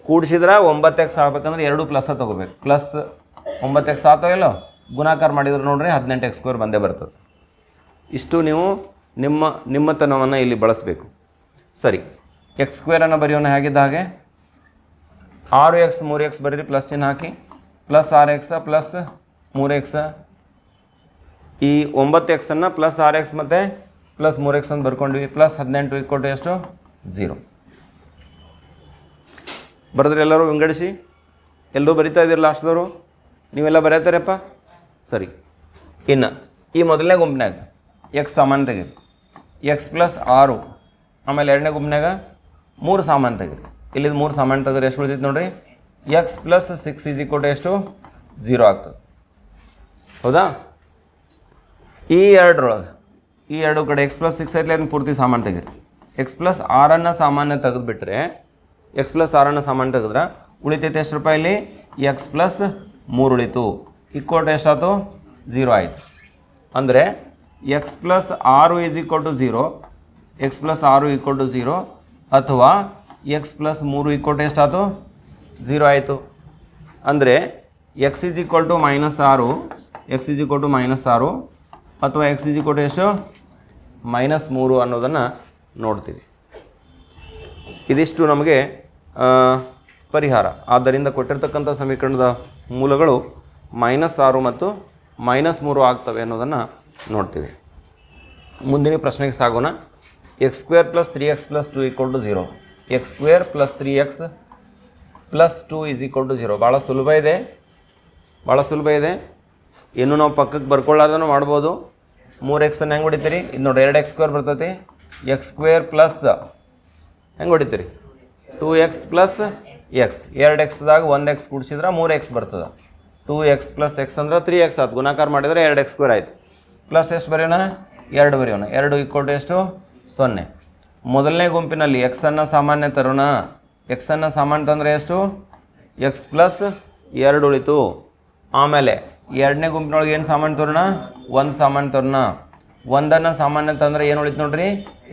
Speaker 1: ಕೂಡಿಸಿದ್ರೆ ಒಂಬತ್ತು ಎಕ್ಸ್ ಆಗ್ಬೇಕಂದ್ರೆ ಎರಡು ಪ್ಲಸ್ ತೊಗೋಬೇಕು. ಪ್ಲಸ್ ಒಂಬತ್ತು ಎಕ್ಸ್ ಆತೋ ಇಲ್ಲೋ? ಗುಣಾಕಾರ ಮಾಡಿದ್ರೆ ನೋಡ್ರಿ ಹದಿನೆಂಟು ಎಕ್ಸ್ ಸ್ಕ್ವೇರ್ ಬಂದೇ ಬರ್ತದೆ. ಇಷ್ಟು ನೀವು ನಿಮ್ಮ ನಿಮ್ಮತನವನ್ನು ಇಲ್ಲಿ ಬಳಸಬೇಕು. ಸರಿ ಎಕ್ಸ್ ಸ್ಕ್ವೇರನ್ನು ಬರೆಯೋಣ ಹೇಗಿದ್ದ ಹಾಗೆ? ಆರು ಎಕ್ಸ್, ಮೂರು ಎಕ್ಸ್ ಬರೀರಿ ಪ್ಲಸ್ ಚಿಹ್ನೆ ಹಾಕಿ. ಪ್ಲಸ್ ಆರು ಎಕ್ಸ ಪ್ಲಸ್ ಮೂರು ಎಕ್ಸ ಈ ಒಂಬತ್ತು ಎಕ್ಸನ್ನು ಪ್ಲಸ್ ಆರ್ ಎಕ್ಸ್ ಮತ್ತು ಪ್ಲಸ್ ಮೂರು ಎಕ್ಸ್ ಅಂತ ಬರ್ಕೊಂಡ್ವಿ. ಪ್ಲಸ್ ಹದಿನೆಂಟು ಇಕ್ಕೊಟ್ಟು ಎಷ್ಟು? ಝೀರೋ ಬರೆದ್ರೆ ಎಲ್ಲರೂ ವಿಂಗಡಿಸಿ. ಎಲ್ಲರೂ ಬರಿತಾ ಇದ್ದೀರಿ ಲಾಸ್ಟ್ದವರು ನೀವೆಲ್ಲ ಬರೀತಾರೆಪ್ಪ ಸರಿ. ಇನ್ನು, ಈ ಮೊದಲನೇ ಗುಂಪಿನಾಗ ಎಕ್ಸ್ ಸಾಮಾನು ತೆಗೀರಿ. ಎಕ್ಸ್ ಪ್ಲಸ್ ಆರು, ಆಮೇಲೆ ಎರಡನೇ ಗುಂಪಿನಾಗ ಮೂರು ಸಾಮಾನು ತೆಗೀರಿ. ಇಲ್ಲಿದ್ದು ಮೂರು ಸಾಮಾನು ತೆಗೆದ್ರೆ ಎಷ್ಟು ಉಳಿದೈತೆ ನೋಡ್ರಿ? ಎಕ್ಸ್ ಪ್ಲಸ್ ಸಿಕ್ಸ್ ಈಸ್ ಕೊಟ್ಟು ಎಷ್ಟು? ಝೀರೋ ಆಗ್ತದೆ. ಹೌದಾ? ಈ ಎರಡರೊಳಗೆ, ಈ ಎರಡು ಕಡೆ ಎಕ್ಸ್ ಪ್ಲಸ್ ಸಿಕ್ಸ್ ಐತ್ಲೆ ಅದನ್ನ ಪೂರ್ತಿ ಸಾಮಾನು ತೆಗೀರಿ ಎಕ್ಸ್ ಪ್ಲಸ್ ಆರನ್ನು ಸಾಮಾನ್ಯ ತೆಗೆದುಬಿಟ್ರೆ ಎಕ್ಸ್ ಪ್ಲಸ್ ಆರನ್ನು ಸಾಮಾನ್ಯ ತೆಗೆದ್ರೆ ಉಳಿತೈತೆ ಎಷ್ಟು ರೂಪಾಯಿಲಿ ಎಕ್ಸ್ ಪ್ಲಸ್ ಮೂರು ಉಳಿತು. ಇಕ್ಕೋಟ್ ಎಷ್ಟಾಯ್ತು ಝೀರೋ ಆಯಿತು? ಅಂದರೆ ಎಕ್ಸ್ ಪ್ಲಸ್ ಆರು is equal to zero X plus ಆರು ಈಕ್ವಲ್ ಟು ಝೀರೋ ಅಥವಾ ಎಕ್ಸ್ ಪ್ಲಸ್ ಮೂರು ಈಕ್ವಲ್ ಎಷ್ಟಾಯ್ತು ಝೀರೋ ಆಯಿತು? ಅಂದರೆ X is equal to minus ಆರು X is equal to minus ಆರು ಅಥವಾ ಎಕ್ಸ್ ಇಜಿ ಕೊಟ್ಟು ಎಷ್ಟು? ಮೈನಸ್ ಮೂರು ಅನ್ನೋದನ್ನು ನೋಡ್ತೀವಿ. ಇದಿಷ್ಟು ನಮಗೆ ಪರಿಹಾರ. ಆದ್ದರಿಂದ ಕೊಟ್ಟಿರ್ತಕ್ಕಂಥ ಸಮೀಕರಣದ ಮೂಲಗಳು ಮೈನಸ್ ಆರು ಮತ್ತು ಮೈನಸ್ ಮೂರು ಆಗ್ತವೆ ಅನ್ನೋದನ್ನು ನೋಡ್ತೀವಿ. ಮುಂದಿನ ಪ್ರಶ್ನೆಗೆ ಸಾಗೋಣ. X square plus three X plus two equal to zero X square plus three X plus two is equal to zero ಭಾಳ ಸುಲಭ ಇದೆ. ಭಾಳ ಸುಲಭ ಇದೆ. ಇನ್ನು ನಾವು ಪಕ್ಕಕ್ಕೆ ಬರ್ಕೊಳ್ಳೋದನ್ನು ಮಾಡ್ಬೋದು. ಮೂರು ಎಕ್ಸನ್ನು ಹೆಂಗೆ ಹೊಡಿತೀರಿ? ಇದು ನೋಡಿ ಎರಡು ಎಕ್ಸ್ ಸ್ಕ್ವೇರ್ ಬರ್ತೈತಿ. ಎಕ್ಸ್ ಸ್ಕ್ವೇರ್ ಪ್ಲಸ್ ಹೆಂಗೆ ಹೊಡಿತೀರಿ? ಟೂ ಎಕ್ಸ್ ಪ್ಲಸ್ ಎಕ್ಸ್ ಎರಡು ಎಕ್ಸ್ದಾಗ ಒಂದು ಎಕ್ಸ್ ಕೂಡಿಸಿದ್ರೆ ಮೂರು ಎಕ್ಸ್ ಬರ್ತದೆ. ಟೂ ಎಕ್ಸ್ ಪ್ಲಸ್ ಎಕ್ಸ್ ಅಂದ್ರೆ ತ್ರೀ ಎಕ್ಸ್ ಆಯ್ತು ಗುಣಾಕಾರ ಮಾಡಿದರೆ ಎರಡು ಎಕ್ಸ್ ಸ್ಕ್ವೇರ್ ಆಯ್ತು. ಪ್ಲಸ್ ಎಷ್ಟು ಬರೆಯೋಣ? ಎರಡು ಬರೆಯೋಣ. ಎರಡು ಇಕ್ಕೊಟ್ಟು ಎಷ್ಟು? ಸೊನ್ನೆ. ಮೊದಲನೇ ಗುಂಪಿನಲ್ಲಿ ಎಕ್ಸನ್ನು ಸಾಮಾನ್ಯ ತರೋಣ. ಎಕ್ಸನ್ನು ಸಾಮಾನ್ಯ ತಂದರೆ ಎಷ್ಟು? ಎಕ್ಸ್ ಪ್ಲಸ್ ಎರಡು ಉಳಿತು. ಆಮೇಲೆ ಎರಡನೇ ಗುಂಪಿನೊಳಗೆ ಏನು ಸಾಮಾನು ತೋರೋಣ? ಒಂದು ಸಾಮಾನು ತೋರೋಣ. ಒಂದನ್ನು ಸಾಮಾನ್ಯ ತಂದರೆ ಏನು ಉಳಿತು ನೋಡ್ರಿ?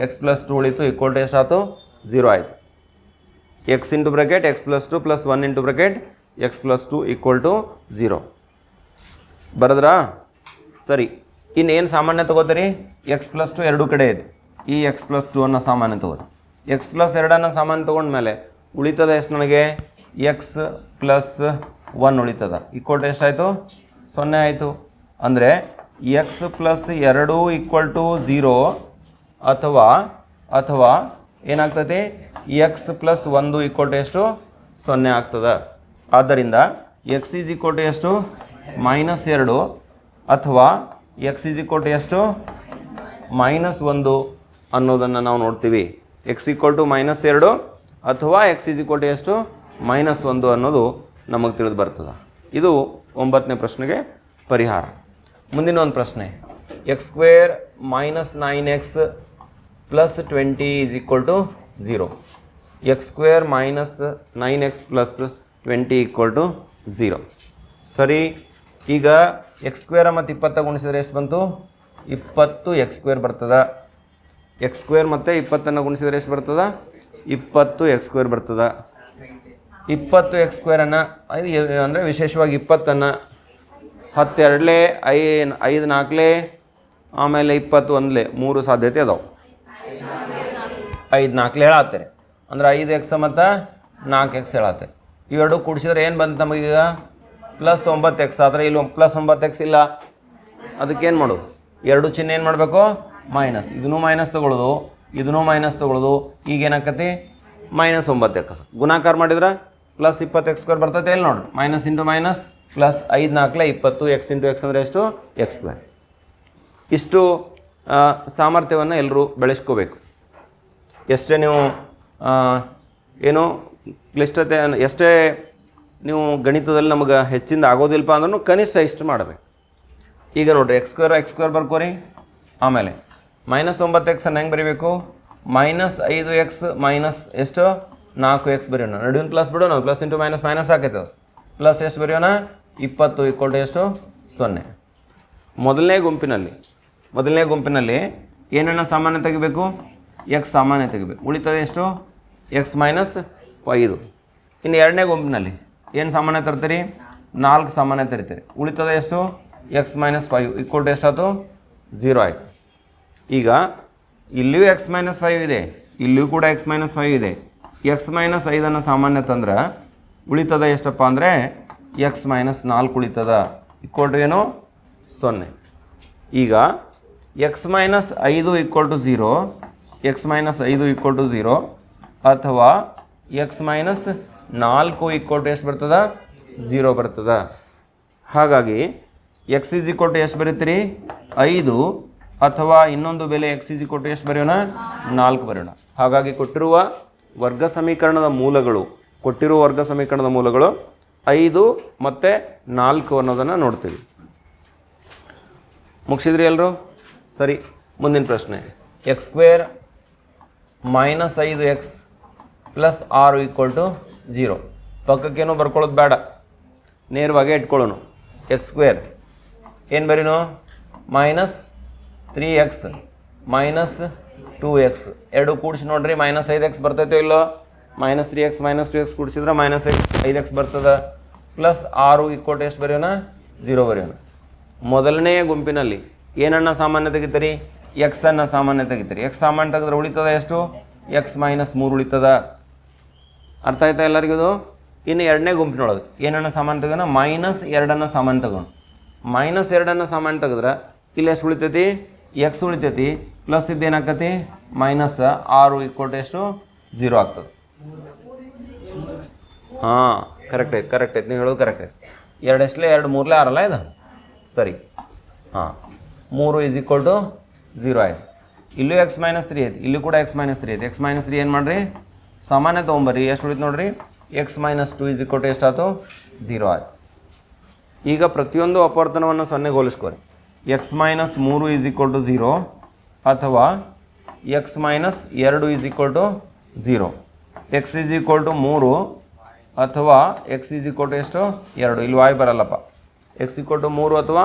Speaker 1: ಎಕ್ಸ್ ಪ್ಲಸ್ ಟು ಉಳಿತು ಈಕ್ವಲ್ ಟು ಎಷ್ಟಾಯ್ತು ಝೀರೋ ಆಯಿತು. X into bracket X plus two plus one into bracket X plus two equal to zero ಬರದ್ರಾ? ಸರಿ. ಇನ್ನೇನು ಸಾಮಾನ್ಯ ತೊಗೋತೀರಿ? ಎಕ್ಸ್ ಪ್ಲಸ್ ಟು ಎರಡು ಕಡೆ ಇದೆ ಈ ಎಕ್ಸ್ ಪ್ಲಸ್ ಟು ಅನ್ನೋ ಸಾಮಾನ್ಯ ತೊಗೋರಿ ಎಕ್ಸ್ ಪ್ಲಸ್ ಎರಡನ್ನು ಸಾಮಾನ್ಯ ತೊಗೊಂಡ್ಮೇಲೆ ಉಳಿತದ ಎಷ್ಟು ನನಗೆ? ಎಕ್ಸ್ ಪ್ಲಸ್ ಒನ್ ಉಳಿತದ. ಈಕ್ವಲ್ ಟು ಎಷ್ಟಾಯಿತು ಸೊನ್ನೆ ಆಯಿತು. ಅಂದರೆ ಎಕ್ಸ್ ಪ್ಲಸ್ ಎರಡು ಈಕ್ವಲ್ ಟು ಝೀರೋ ಅಥವಾ ಅಥವಾ ಏನಾಗ್ತೈತಿ ಎಕ್ಸ್ ಪ್ಲಸ್ ಒಂದು ಈಕ್ವಲ್ ಟು ಎಷ್ಟು? ಸೊನ್ನೆ ಆಗ್ತದೆ. ಆದ್ದರಿಂದ ಎಕ್ಸ್ ಈಸ್ ಈಕ್ವಲ್ ಟು ಎಷ್ಟು? ಮೈನಸ್ ಎರಡು ಅಥವಾ ಎಕ್ಸ್ ಈಸ್ ಈಕ್ವಲ್ ಟು ಎಷ್ಟು? ಮೈನಸ್ ಒಂದು ಅನ್ನೋದನ್ನು ನಾವು ನೋಡ್ತೀವಿ. ಎಕ್ಸ್ ಈಕ್ವಲ್ ಟು ಮೈನಸ್ ಎರಡು ಅಥವಾ ಎಕ್ಸ್ ಈಸ್ ಈಕ್ವಲ್ ಟು ಎಷ್ಟು? ಮೈನಸ್ ಒಂದು ಅನ್ನೋದು ನಮಗೆ ತಿಳಿದು ಬರ್ತದೆ. ಇದು ಒಂಬತ್ತನೇ ಪ್ರಶ್ನೆಗೆ ಪರಿಹಾರ. ಮುಂದಿನ ಒಂದು ಪ್ರಶ್ನೆ. X square minus nine x plus twenty is equal to zero x square minus nine x plus twenty equal to zero ಸರಿ, ಈಗ ಎಕ್ಸ್ ಸ್ಕ್ವೇರ ಮತ್ತು ಇಪ್ಪತ್ತ ಗುಣಿಸಿದ್ರೆ ಎಷ್ಟು ಬಂತು? ಇಪ್ಪತ್ತು ಎಕ್ಸ್ ಸ್ಕ್ವೇರ್ ಬರ್ತದ. ಎಕ್ಸ್ ಸ್ಕ್ವೇರ್ ಮತ್ತು ಇಪ್ಪತ್ತನ್ನು ಗುಣಿಸಿದ್ರೆ ಎಷ್ಟು ಬರ್ತದ? ಇಪ್ಪತ್ತು ಎಕ್ಸ್ ಸ್ಕ್ವೇರ್ ಬರ್ತದ. ಇಪ್ಪತ್ತು ಎಕ್ಸ್ ಸ್ಕ್ವೇರನ್ನು ಅಂದರೆ ವಿಶೇಷವಾಗಿ ಇಪ್ಪತ್ತನ್ನು, ಹತ್ತೆರಡಲೇ, ಐ, ಐದು ನಾಲ್ಕಲೇ, ಆಮೇಲೆ ಇಪ್ಪತ್ತು ಒಂದಲೇ, ಮೂರು ಸಾಧ್ಯತೆ ಅದಾವೆ. ಐದು ನಾಲ್ಕಲೇ ಹೇಳತ್ತಾರೆ. ಅಂದ್ರೆ ಐದು ಎಕ್ಸ್ ಮತ್ತು ನಾಲ್ಕು ಎಕ್ಸ್ ಹೇಳತ್ತೆ ಇವೆರಡು ಕೂಡಿಸಿದ್ರೆ ಏನು ಬಂತು ನಮಗೀಗ? ಪ್ಲಸ್ ಒಂಬತ್ತು ಎಕ್ಸ್ ಆದರೆ ಇಲ್ಲಿ ಪ್ಲಸ್ ಒಂಬತ್ತು ಎಕ್ಸ್ ಇಲ್ಲ. ಅದಕ್ಕೇನು ಮಾಡೋದು? ಎರಡು ಚಿಹ್ನೆ ಏನು ಮಾಡಬೇಕು? ಮೈನಸ್. ಇದನ್ನು ಮೈನಸ್ ತೊಗೊಳ್ಳೋದು ಇದನ್ನು ಮೈನಸ್ ತೊಗೊಳ್ಳೋದು ಈಗ ಏನಾಕತಿ ಮೈನಸ್ ಒಂಬತ್ತು ಎಕ್ಸ್ ಗುಣಾಕಾರ ಮಾಡಿದ್ರೆ? ಪ್ಲಸ್ ಇಪ್ಪತ್ತು ಎಕ್ಸ್ ಸ್ಕ್ವೇರ್ ಬರ್ತೈತೆ ಇಲ್ಲಿ ನೋಡಿ? ಮೈನಸ್ ಇಂಟು ಮೈನಸ್ ಪ್ಲಸ್ ಐದು ನಾಲ್ಕಲೆ ಇಪ್ಪತ್ತು ಎಕ್ಸ್ ಇಂಟು ಎಕ್ಸ್ ಅಂದರೆ ಎಷ್ಟು? ಎಕ್ಸ್ ಸ್ಕ್ವೇರ್ ಇಷ್ಟು ಸಾಮರ್ಥ್ಯವನ್ನು ಎಲ್ಲರೂ ಬೆಳೆಸ್ಕೋಬೇಕು. ಎಷ್ಟೇ ನೀವು ಏನು ಕ್ಲಿಷ್ಟತೆ, ಎಷ್ಟೇ ನೀವು ಗಣಿತದಲ್ಲಿ ನಮಗೆ ಹೆಚ್ಚಿಂದ ಆಗೋದಿಲ್ಪ ಅಂದ್ರೂ ಕನಿಷ್ಠ ಇಷ್ಟು ಮಾಡಬೇಕು. ಈಗ ನೋಡಿರಿ ಎಕ್ಸ್ ಸ್ಕ್ವೇರ್ ಎಕ್ಸ್ ಸ್ಕ್ವೇರ್ ಬರ್ಕೋರಿ. ಆಮೇಲೆ ಮೈನಸ್ ಒಂಬತ್ತು ಎಕ್ಸನ್ನು ಹೆಂಗೆ ಬರೀಬೇಕು? ಮೈನಸ್ ಐದು ಎಕ್ಸ್ ಮೈನಸ್ ಎಷ್ಟು? ನಾಲ್ಕು ಎಕ್ಸ್ ಬರೆಯೋಣ. ನಡುವಿನ ಪ್ಲಸ್ ಬಿಡೋಣ ಪ್ಲಸ್ ಇಂಟು ಮೈನಸ್ ಮೈನಸ್ ಆಕೈತೆ ಪ್ಲಸ್ ಎಷ್ಟು ಬರೆಯೋಣ? ಇಪ್ಪತ್ತು ಇಕ್ವಲ್ ಟು ಎಷ್ಟು? ಸೊನ್ನೆ. ಮೊದಲನೇ ಗುಂಪಿನಲ್ಲಿ ಮೊದಲನೇ ಗುಂಪಿನಲ್ಲಿ ಏನನ್ನ ಸಾಮಾನ್ಯ ತೆಗಿಬೇಕು? ಎಕ್ಸ್ ಸಾಮಾನ್ಯ ತೆಗಿಬೇಕು. ಉಳಿತದೆ ಎಷ್ಟು? ಎಕ್ಸ್ ಮೈನಸ್ ಐದು. ಇನ್ನು ಎರಡನೇ ಗುಂಪಿನಲ್ಲಿ ಏನು ಸಾಮಾನ್ಯ ತರ್ತೀರಿ? ನಾಲ್ಕು ಸಾಮಾನ್ಯ ತರಿತೀರಿ. ಉಳಿತದೆ ಎಷ್ಟು? X minus five equal to ಎಷ್ಟಾಯ್ತು ಝೀರೋ ಆಯಿತು. ಈಗ ಇಲ್ಲಿಯೂ ಎಕ್ಸ್ ಮೈನಸ್ ಫೈವ್ ಇದೆ. ಇಲ್ಲಿಯೂ ಕೂಡ ಎಕ್ಸ್ ಮೈನಸ್ ಫೈವ್ ಇದೆ. ಎಕ್ಸ್ ಮೈನಸ್ ಐದನ್ನು ಸಾಮಾನ್ಯ ತಂದ್ರೆ ಉಳಿತದ ಎಷ್ಟಪ್ಪ ಅಂದರೆ ಎಕ್ಸ್ ಮೈನಸ್ ನಾಲ್ಕು ಉಳಿತದ. ಇಕ್ವಲ್ ಟು ಏನು? ಸೊನ್ನೆ. ಈಗ ಎಕ್ಸ್ ಮೈನಸ್ ಐದು equal to zero x minus ಐದು ಈಕ್ವಲ್ ಟು ಝೀರೋ ಅಥವಾ ಎಕ್ಸ್ ಮೈನಸ್ ನಾಲ್ಕು ಈಕ್ವಲ್ ಟು ಎಷ್ಟು ಬರ್ತದ? ಝೀರೋ ಬರ್ತದ. ಹಾಗಾಗಿ ಎಕ್ಸ್ ಈಸ್ ಈಕ್ವಲ್ ಟು ಎಷ್ಟು ಬರೀತೀರಿ? ಐದು, ಅಥವಾ ಇನ್ನೊಂದು ಬೆಲೆ ಎಕ್ಸ್ ಈಸ್ ಈಕ್ವಲ್ ಟು ಎಷ್ಟು ಬರೆಯೋಣ? ನಾಲ್ಕು ಬರೆಯೋಣ. ಹಾಗಾಗಿ ಕೊಟ್ಟಿರುವ ವರ್ಗ ಸಮೀಕರಣದ ಮೂಲಗಳು, ಕೊಟ್ಟಿರುವ ವರ್ಗ ಸಮೀಕರಣದ ಮೂಲಗಳು ಐದು ಮತ್ತು ನಾಲ್ಕು ಅನ್ನೋದನ್ನು ನೋಡ್ತೀವಿ. ಮುಗಿಸಿದ್ರಿ ಎಲ್ಲರೂ ಸರಿ, ಮುಂದಿನ ಪ್ರಶ್ನೆ. ಎಕ್ಸ್ ಸ್ಕ್ವೇರ್ ಮೈನಸ್ ಐದು ಎಕ್ಸ್ ಪ್ಲಸ್ ಆರು ಈಕ್ವಲ್ ಟು ಜೀರೋ ಪಕ್ಕಕ್ಕೇನೋ ಬರ್ಕೊಳ್ಳೋದು ಬೇಡ. ನೇರವಾಗೇ ಇಟ್ಕೊಳ್ಳೋಣ ಎಕ್ಸ್ ಸ್ಕ್ವೇರ್ ಏನು ಬರೀನು? Minus three x minus two x ಎರಡು ಕೂಡಿಸಿ ನೋಡ್ರಿ ಮೈನಸ್ ಐದು ಎಕ್ಸ್ ಬರ್ತೈತೋ ಇಲ್ಲೋ? Minus three x minus two x ಕೂಡಿಸಿದ್ರೆ minus x ಐದು ಎಕ್ಸ್ ಬರ್ತದ. ಪ್ಲಸ್ ಆರು ಇಕ್ಕೋಟ್ ಎಷ್ಟು ಬರೆಯೋಣ? ಝೀರೋ ಬರೆಯೋಣ. ಮೊದಲನೇ ಗುಂಪಿನಲ್ಲಿ ಏನನ್ನ ಸಾಮಾನ್ಯ ತೆಗಿತೀರಿ? ಎಕ್ಸ್ ಅನ್ನ ಸಾಮಾನ್ಯ ತೆಗಿತೀರಿ. ಎಕ್ಸ್ ಸಾಮಾನ್ಯ ತೆಗೆದ್ರೆ ಉಳಿತದ ಎಷ್ಟು? ಎಕ್ಸ್ ಮೈನಸ್ ಮೂರು ಉಳಿತದ. ಅರ್ಥ ಆಯ್ತಾ ಎಲ್ಲರಿಗೂ ಇನ್ನು ಎರಡನೇ ಗುಂಪಿನೊಳಗೆ ಏನನ್ನ ಸಾಮಾನ್ಯ ತೆಗೋಣ ಮೈನಸ್ ಎರಡನ್ನು ಸಾಮಾನ್ಯ ತಗೋಣ ಮೈನಸ್ ಎರಡನ್ನು ಸಾಮಾನ್ಯ ತೆಗೆದ್ರೆ ಇಲ್ಲಿ ಎಷ್ಟು ಉಳಿತೈತಿ? ಎಕ್ಸ್ ಉಳಿತೈತಿ. ಪ್ಲಸ್ ಇದ್ದೇನಾಕತಿ ಮೈನಸ್ ಆರು ಇಕ್ವಲ್ ಎಷ್ಟು? ಜೀರೋ ಆಗ್ತದೆ. ಹಾಂ ಕರೆಕ್ಟ್ ಐತೆ ಕರೆಕ್ಟ್ ಐತೆ. ನೀವು ಹೇಳೋದು ಕರೆಕ್ಟ್ ಐತೆ. ಎರಡು ಎಷ್ಟಲೇ? ಎರಡು ಮೂರಲೇ? ಆರಲ್ಲ ಇದು? ಸರಿ. ಹಾಂ. ಮೂರು ಈಸ್ ಈಕ್ವಲ್ ಟು ಜೀರೋ ಆಯ್ತು. ಇಲ್ಲೂ ಎಕ್ಸ್ ಮೈನಸ್ ತ್ರೀ ಐತಿ. ಇಲ್ಲೂ ಕೂಡ ಎಕ್ಸ್ ಮೈನಸ್ ತ್ರೀ ಐತಿ. ಎಕ್ಸ್ ಮೈನಸ್ ತ್ರೀ ಏನು ಮಾಡಿರಿ? ಸಾಮಾನ್ಯ ತೊಗೊಂಬರ್ರಿ. ಎಷ್ಟು ಉಳಿತು ನೋಡಿರಿ? X minus two is equal to ಎಷ್ಟಾಯ್ತು? ಝೀರೋ ಆಯ್ತು. ಈಗ ಪ್ರತಿಯೊಂದು ಅಪವರ್ತನವನ್ನು ಸೊನ್ನೆಗೆ ಹೋಲಿಸ್ಕೊರಿ. ಎಕ್ಸ್ ಮೈನಸ್ ಮೂರು ಈಸ್ ಈಕ್ವಲ್ ಟು ಝೀರೋ ಅಥವಾ ಎಕ್ಸ್ ಮೈನಸ್ ಎರಡು is equal to zero X is equal to ಮೂರು ಅಥವಾ ಎಕ್ಸ್ ಈಸ್ ಈಕ್ವಲ್ ಟು ಎಷ್ಟು? ಎರಡು. ಇಲ್ಲಿ ವಾಯ್ ಬರಲ್ಲಪ್ಪ. ಎಕ್ಸ್ ಈಕ್ವಲ್ ಟು ಮೂರು ಅಥವಾ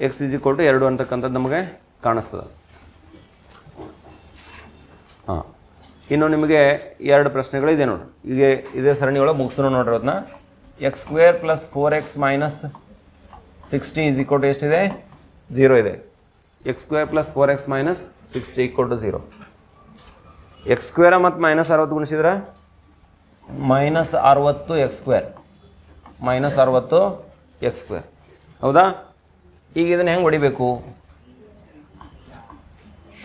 Speaker 1: ಎಕ್ಸ್ ಈಸ್ ಈಕ್ವಲ್ ಟು ಎರಡು ಅಂತಕ್ಕಂಥದ್ದು ನಮಗೆ ಕಾಣಿಸ್ತದೆ. ಹಾಂ. ಇನ್ನು ನಿಮಗೆ ಎರಡು ಪ್ರಶ್ನೆಗಳಿದೆ ನೋಡಿ. ಈಗ ಇದೇ ಸರಣಿಯೊಳಗೆ ಮುಗಿಸೋಣ ನೋಡ್ರಿ ಅದನ್ನ x square plus four x minus sixty is equal to ಎಷ್ಟಿದೆ? ಝೀರೋ ಇದೆ. X square plus four x minus sixty equal to zero x square ಮತ್ತು ಮೈನಸ್ ಅರವತ್ತು ಗುಣಿಸಿದ್ರೆ? ಮೈನಸ್ ಅರವತ್ತು ಎಕ್ಸ್ ಸ್ಕ್ವೇರ್ ಮೈನಸ್ ಅರವತ್ತು ಎಕ್ಸ್ ಸ್ಕ್ವೇರ್ ಹೌದಾ? ಈಗ ಇದನ್ನು ಹೆಂಗೆ ಹೊಡಿಬೇಕು?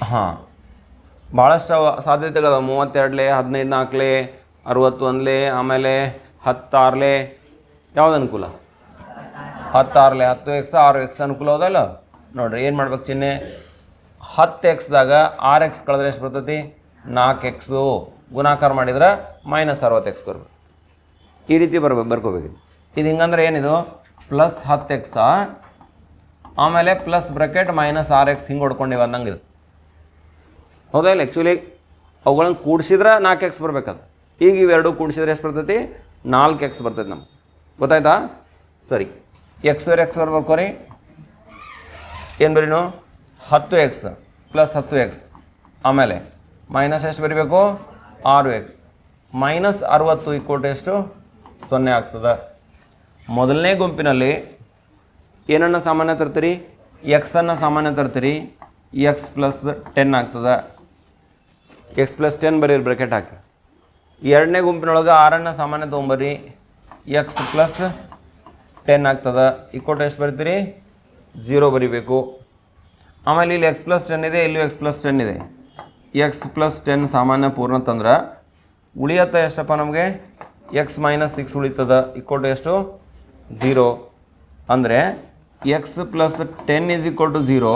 Speaker 1: ಹಾಂ. ಭಾಳಷ್ಟು ಸಾಧ್ಯತೆಗಳು ಮೂವತ್ತೆರಡಲೆ ಹದಿನೈದು ನಾಲ್ಕಲೆ ಅರವತ್ತು ಒಂದಲೆ ಆಮೇಲೆ ಹತ್ತಾರಲೆ. ಯಾವ್ದು ಅನುಕೂಲ? ಹತ್ತಾರಲೆ. ಹತ್ತು ಎಕ್ಸ್ ಆರು ಎಕ್ಸ್ ಅನುಕೂಲ ಹೌದಲ್ಲ ನೋಡ್ರಿ, ಏನು ಮಾಡ್ಬೇಕು ಚಿಹ್ನೆ ಹತ್ತು ಎಕ್ಸ್ದಾಗ ಆರ್ ಎಕ್ಸ್ ಕಳೆದ್ರೆ ಎಷ್ಟು ಬರ್ತೈತಿ? ನಾಲ್ಕು ಎಕ್ಸು ಗುಣಾಕಾರ ಮಾಡಿದ್ರೆ ಮೈನಸ್ ಅರವತ್ತು ಎಕ್ಸ್ ಬರ್ಬೇಕು. ಈ ರೀತಿ ಬರ್ಬೇಕು ಬರ್ಕೋಬೇಕು. ಇದು ಹಿಂಗಂದ್ರೆ ಏನಿದು? ಪ್ಲಸ್ ಹತ್ತು ಎಕ್ಸ ಆಮೇಲೆ ಪ್ಲಸ್ ಬ್ರಕೆಟ್ ಮೈನಸ್ ಆರ್ ಎಕ್ಸ್ ಹಿಂಗೆ ಹೊಡ್ಕೊಂಡಿವ ಅಂದಂಗೆ ಇದು. ಹೌದಾ ಇಲ್ಲ? ಆ್ಯಕ್ಚುಲಿ ಅವುಗಳನ್ನು ಕೂಡಿಸಿದ್ರೆ ನಾಲ್ಕು ಎಕ್ಸ್ ಬರ್ಬೇಕದು. ಈಗ ಇವೆರಡು ಕೂಡಿಸಿದ್ರೆ ಎಷ್ಟು ಬರ್ತೈತಿ? ನಾಲ್ಕು ಎಕ್ಸ್ ಬರ್ತೈತೆ ನಮ್ಗೆ. ಗೊತ್ತಾಯ್ತಾ? ಸರಿ. ಎಕ್ಸ್ ಎಕ್ಸ್ ಬರ್ಬೇಕು ಬರ್ಕೋರಿ ಏನು ಬರೀನು? ಹತ್ತು ಎಕ್ಸ್ ಪ್ಲಸ್ ಹತ್ತು ಎಕ್ಸ್ ಆಮೇಲೆ ಮೈನಸ್ ಎಷ್ಟು ಬರಿಬೇಕು? ಆರು ಎಕ್ಸ್ ಮೈನಸ್ ಅರುವತ್ತು ಇಕ್ಕೋಟ್ ಎಷ್ಟು? ಸೊನ್ನೆ ಆಗ್ತದೆ. ಮೊದಲನೇ ಗುಂಪಿನಲ್ಲಿ ಏನನ್ನು ಸಾಮಾನ್ಯ ತರ್ತೀರಿ? ಎಕ್ಸನ್ನು ಸಾಮಾನ್ಯ ತರ್ತೀರಿ. ಎಕ್ಸ್ ಪ್ಲಸ್ ಟೆನ್ ಆಗ್ತದೆ. ಎಕ್ಸ್ ಪ್ಲಸ್ ಟೆನ್ ಬರೀರಿ ಬ್ರೆಕೆಟ್ ಹಾಕಿ. ಎರಡನೇ ಗುಂಪಿನೊಳಗೆ ಆರನ್ನು ಸಾಮಾನ್ಯ ತೊಗೊಂಬರ್ರಿ. ಎಕ್ಸ್ ಪ್ಲಸ್ ಟೆನ್ ಆಗ್ತದೆ. ಇಕ್ಕೋಟ್ ಎಷ್ಟು ಬರ್ತೀರಿ? ಜೀರೋ ಬರೀಬೇಕು. ಆಮೇಲೆ ಇಲ್ಲಿ ಎಕ್ಸ್ ಪ್ಲಸ್ ಟೆನ್ ಇದೆ, ಇಲ್ಲೂ ಎಕ್ಸ್ ಪ್ಲಸ್ ಟೆನ್ ಇದೆ. ಎಕ್ಸ್ ಪ್ಲಸ್ ಟೆನ್ ಸಾಮಾನ್ಯ ಪೂರ್ಣ ತಂದ್ರೆ. ಉಳಿಯತ್ತ ಎಷ್ಟಪ್ಪ ನಮಗೆ? ಎಕ್ಸ್ ಮೈನಸ್ ಸಿಕ್ಸ್ ಉಳಿತದ. ಇಕ್ಕೋಟ್ ಎಷ್ಟು? ಝೀರೋ ಅಂದರೆ x plus ten is equal to zero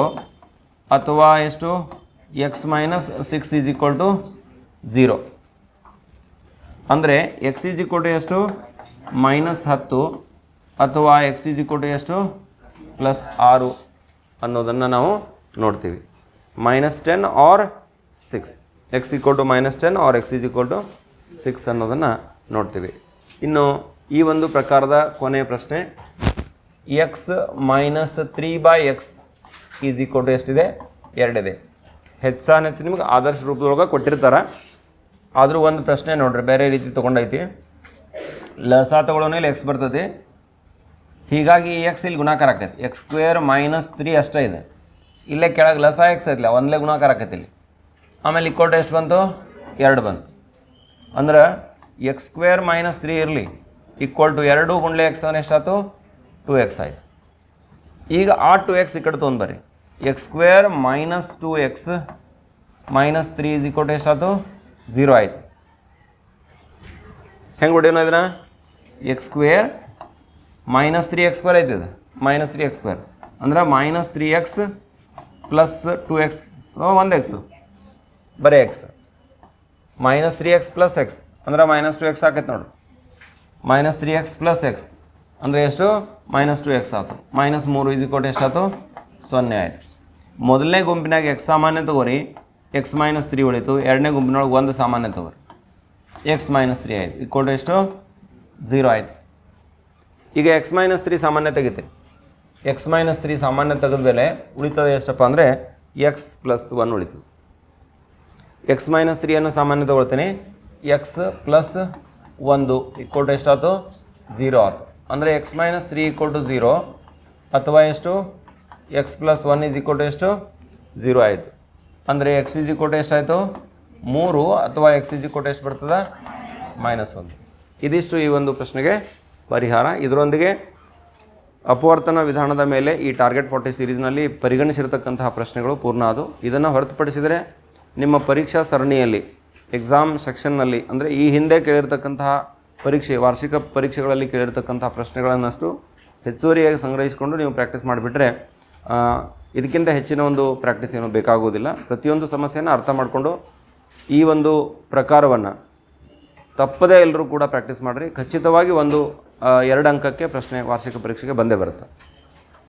Speaker 1: ಅಥವಾ ಎಷ್ಟು? X minus six is equal to zero ಅಂದರೆ ಎಕ್ಸ್ ಈಸ್ ಈಕ್ವಲ್ ಟು ಎಷ್ಟು? ಮೈನಸ್ ಹತ್ತು. ಅಥವಾ ಎಕ್ಸ್ ಈಸ್ ಈಕ್ವಲ್ ಟು ಎಷ್ಟು? ಪ್ಲಸ್ ಆರು ಅನ್ನೋದನ್ನು ನಾವು ನೋಡ್ತೀವಿ. Minus ten or six x equal to minus ten or x is equal to six ಅನ್ನೋದನ್ನು ನೋಡ್ತೀವಿ. ಇನ್ನು ಈ ಒಂದು ಪ್ರಕಾರದ ಕೊನೆಯ ಪ್ರಶ್ನೆ x minus three by x is equal to ಎಷ್ಟಿದೆ? ಎರಡಿದೆ ಹೆಚ್ಚಾನ ಹೆಚ್ಚು ನಿಮಗೆ ಆದರ್ಶ ರೂಪದೊಳಗೆ ಕೊಟ್ಟಿರ್ತಾರೆ. ಆದರೂ ಒಂದು ಪ್ರಶ್ನೆ ನೋಡ್ರಿ, ಬೇರೆ ರೀತಿ ತೊಗೊಂಡೈತಿ. ಲಸ ತಗೊಳ್ಳೋನೇಲಿ ಎಕ್ಸ್ ಬರ್ತದೆ ಹೀಗಾಗಿ ಎಕ್ಸ್ ಇಲ್ಲಿ ಗುಣಾಕಾರ ಆಕೈತಿ ಎಕ್ಸ್ ಸ್ಕ್ವೇರ್ ಮೈನಸ್ ತ್ರೀ ಅಷ್ಟೇ ಇದೆ. ಇಲ್ಲೇ ಕೆಳಗೆ ಲಸ ಎಕ್ಸ್ ಐತಿಲ್ಲ ಒಂದಲೇ ಗುಣಾಕಾರ ಆಕೈತಿ ಇಲ್ಲಿ. ಆಮೇಲೆ ಇಕ್ಕೋಟ ಎಷ್ಟು ಬಂತು? ಎರಡು ಬಂತು. ಅಂದ್ರೆ ಎಕ್ಸ್ ಸ್ಕ್ವೇರ್ ಮೈನಸ್ ತ್ರೀ ಇರಲಿ ಈಕ್ವಲ್ ಟು ಎರಡು ಗುಂಡ್ಲೆ ಎಕ್ಸ್ ಅಂದ್ರೆ ಎಷ್ಟಾಯ್ತು? ಟು ಎಕ್ಸ್ ಆಯಿತು. ಈಗ ಆ ಟು ಎಕ್ಸ್ ಈ ಕಡೆ ತೊಗೊಂಡ್ಬರ್ರಿ x square minus two x minus three is equal to ಎಷ್ಟಾಯ್ತು? ಝೀರೋ ಆಯಿತು. ಹೆಂಗೆ ಹೊಡಿಯೋಣ ಇದನ್ನ? X square minus three x square ಐತಿದೆ minus three x square ಅಂದ್ರೆ minus three x plus two x so ಒಂದು ಎಕ್ಸು ಬರೀ x minus three x plus x ಅಂದ್ರೆ ಮೈನಸ್ ಟು ಎಕ್ಸ್ ಆಕೈತೆ ನೋಡ್ರಿ minus three x plus x ಅಂದರೆ ಎಷ್ಟು? ಮೈನಸ್ ಟು ಎಕ್ಸ್ ಆಯ್ತು ಮೈನಸ್ ಮೂರು ಇಸ್ ಕೊಟ್ಟು ಎಷ್ಟಾಯ್ತು ಸೊನ್ನೆ ಆಯಿತು. ಮೊದಲನೇ ಗುಂಪಿನಾಗ ಎಕ್ಸ್ ಸಾಮಾನ್ಯ ತಗೋರಿ. ಎಕ್ಸ್ ಮೈನಸ್ ತ್ರೀ ಉಳಿತು. ಎರಡನೇ ಗುಂಪಿನೊಳಗೆ ಒಂದು ಸಾಮಾನ್ಯ ತಗೋರಿ. ಎಕ್ಸ್ ಮೈನಸ್ ತ್ರೀ ಆಯಿತು. ಇಕ್ಕೊಟ್ಟು ಎಷ್ಟು? ಝೀರೋ ಆಯಿತು. ಈಗ ಎಕ್ಸ್ ಮೈನಸ್ ತ್ರೀ ಸಾಮಾನ್ಯ ತೆಗಿತೀರಿ ಎಕ್ಸ್ ಮೈನಸ್ ತ್ರೀ ಸಾಮಾನ್ಯ ತೆಗೆದ ಮೇಲೆ ಉಳಿತದೆ ಎಷ್ಟಪ್ಪ ಅಂದರೆ ಎಕ್ಸ್ ಪ್ಲಸ್ ಒನ್ ಉಳಿತು ಎಕ್ಸ್ ಮೈನಸ್ ತ್ರೀಯನ್ನು ಸಾಮಾನ್ಯ ತಗೊಳ್ತೀನಿ. ಎಕ್ಸ್ ಪ್ಲಸ್ ಒಂದು ಈಕ್ವಲ್ ಟು ಎಷ್ಟಾಯ್ತು? ಝೀರೋ ಆಯ್ತು. ಅಂದರೆ x minus three equal to zero ಅಥವಾ ಎಷ್ಟು? X plus one is equal to ಎಷ್ಟು? ಝೀರೋ ಆಯಿತು. ಅಂದರೆ ಎಕ್ಸ್ ಈಸ್ ಈಕ್ವಲ್ ಟು ಎಷ್ಟಾಯಿತು? ಮೂರು ಅಥವಾ ಎಕ್ಸ್ ಈಸ್ ಈಕ್ವಲ್ ಟು ಎಷ್ಟು ಬರ್ತದೆ? ಮೈನಸ್ ಒಂದು. ಇದಿಷ್ಟು ಈ ಒಂದು ಪ್ರಶ್ನೆಗೆ ಪರಿಹಾರ. ಇದರೊಂದಿಗೆ ಅಪವರ್ತನ ವಿಧಾನದ ಮೇಲೆ ಈ ಟಾರ್ಗೆಟ್ ಫಾರ್ಟಿ ಸೀರೀಸ್ನಲ್ಲಿ ಪರಿಗಣಿಸಿರತಕ್ಕಂತಹ ಪ್ರಶ್ನೆಗಳು ಪೂರ್ಣ ಆದವು ಇದನ್ನು ಹೊರತುಪಡಿಸಿದರೆ ನಿಮ್ಮ ಪರೀಕ್ಷಾ ಸರಣಿಯಲ್ಲಿ ಎಕ್ಸಾಮ್ ಸೆಕ್ಷನ್ನಲ್ಲಿ ಅಂದರೆ ಈ ಹಿಂದೆ ಕೇಳಿರ್ತಕ್ಕಂತಹ ಪರೀಕ್ಷೆ, ವಾರ್ಷಿಕ ಪರೀಕ್ಷೆಗಳಲ್ಲಿ ಕೇಳಿರ್ತಕ್ಕಂತಹ ಪ್ರಶ್ನೆಗಳನ್ನಷ್ಟು ಹೆಚ್ಚುವರಿಯಾಗಿ ಸಂಗ್ರಹಿಸಿಕೊಂಡು ನೀವು ಪ್ರಾಕ್ಟೀಸ್ ಮಾಡಿಬಿಟ್ರೆ ಇದಕ್ಕಿಂತ ಹೆಚ್ಚಿನ ಒಂದು ಪ್ರಾಕ್ಟೀಸ್ ಏನು ಬೇಕಾಗುವುದಿಲ್ಲ. ಪ್ರತಿಯೊಂದು ಸಮಸ್ಯೆಯನ್ನು ಅರ್ಥ ಮಾಡಿಕೊಂಡು ಈ ಒಂದು ಪ್ರಕಾರವನ್ನು ತಪ್ಪದೇ ಎಲ್ಲರೂ ಕೂಡ ಪ್ರಾಕ್ಟೀಸ್ ಮಾಡಿರಿ. ಖಚಿತವಾಗಿ ಒಂದು ಎರಡು ಅಂಕಕ್ಕೆ ಪ್ರಶ್ನೆ ವಾರ್ಷಿಕ ಪರೀಕ್ಷೆಗೆ ಬಂದೇ ಬರುತ್ತೆ.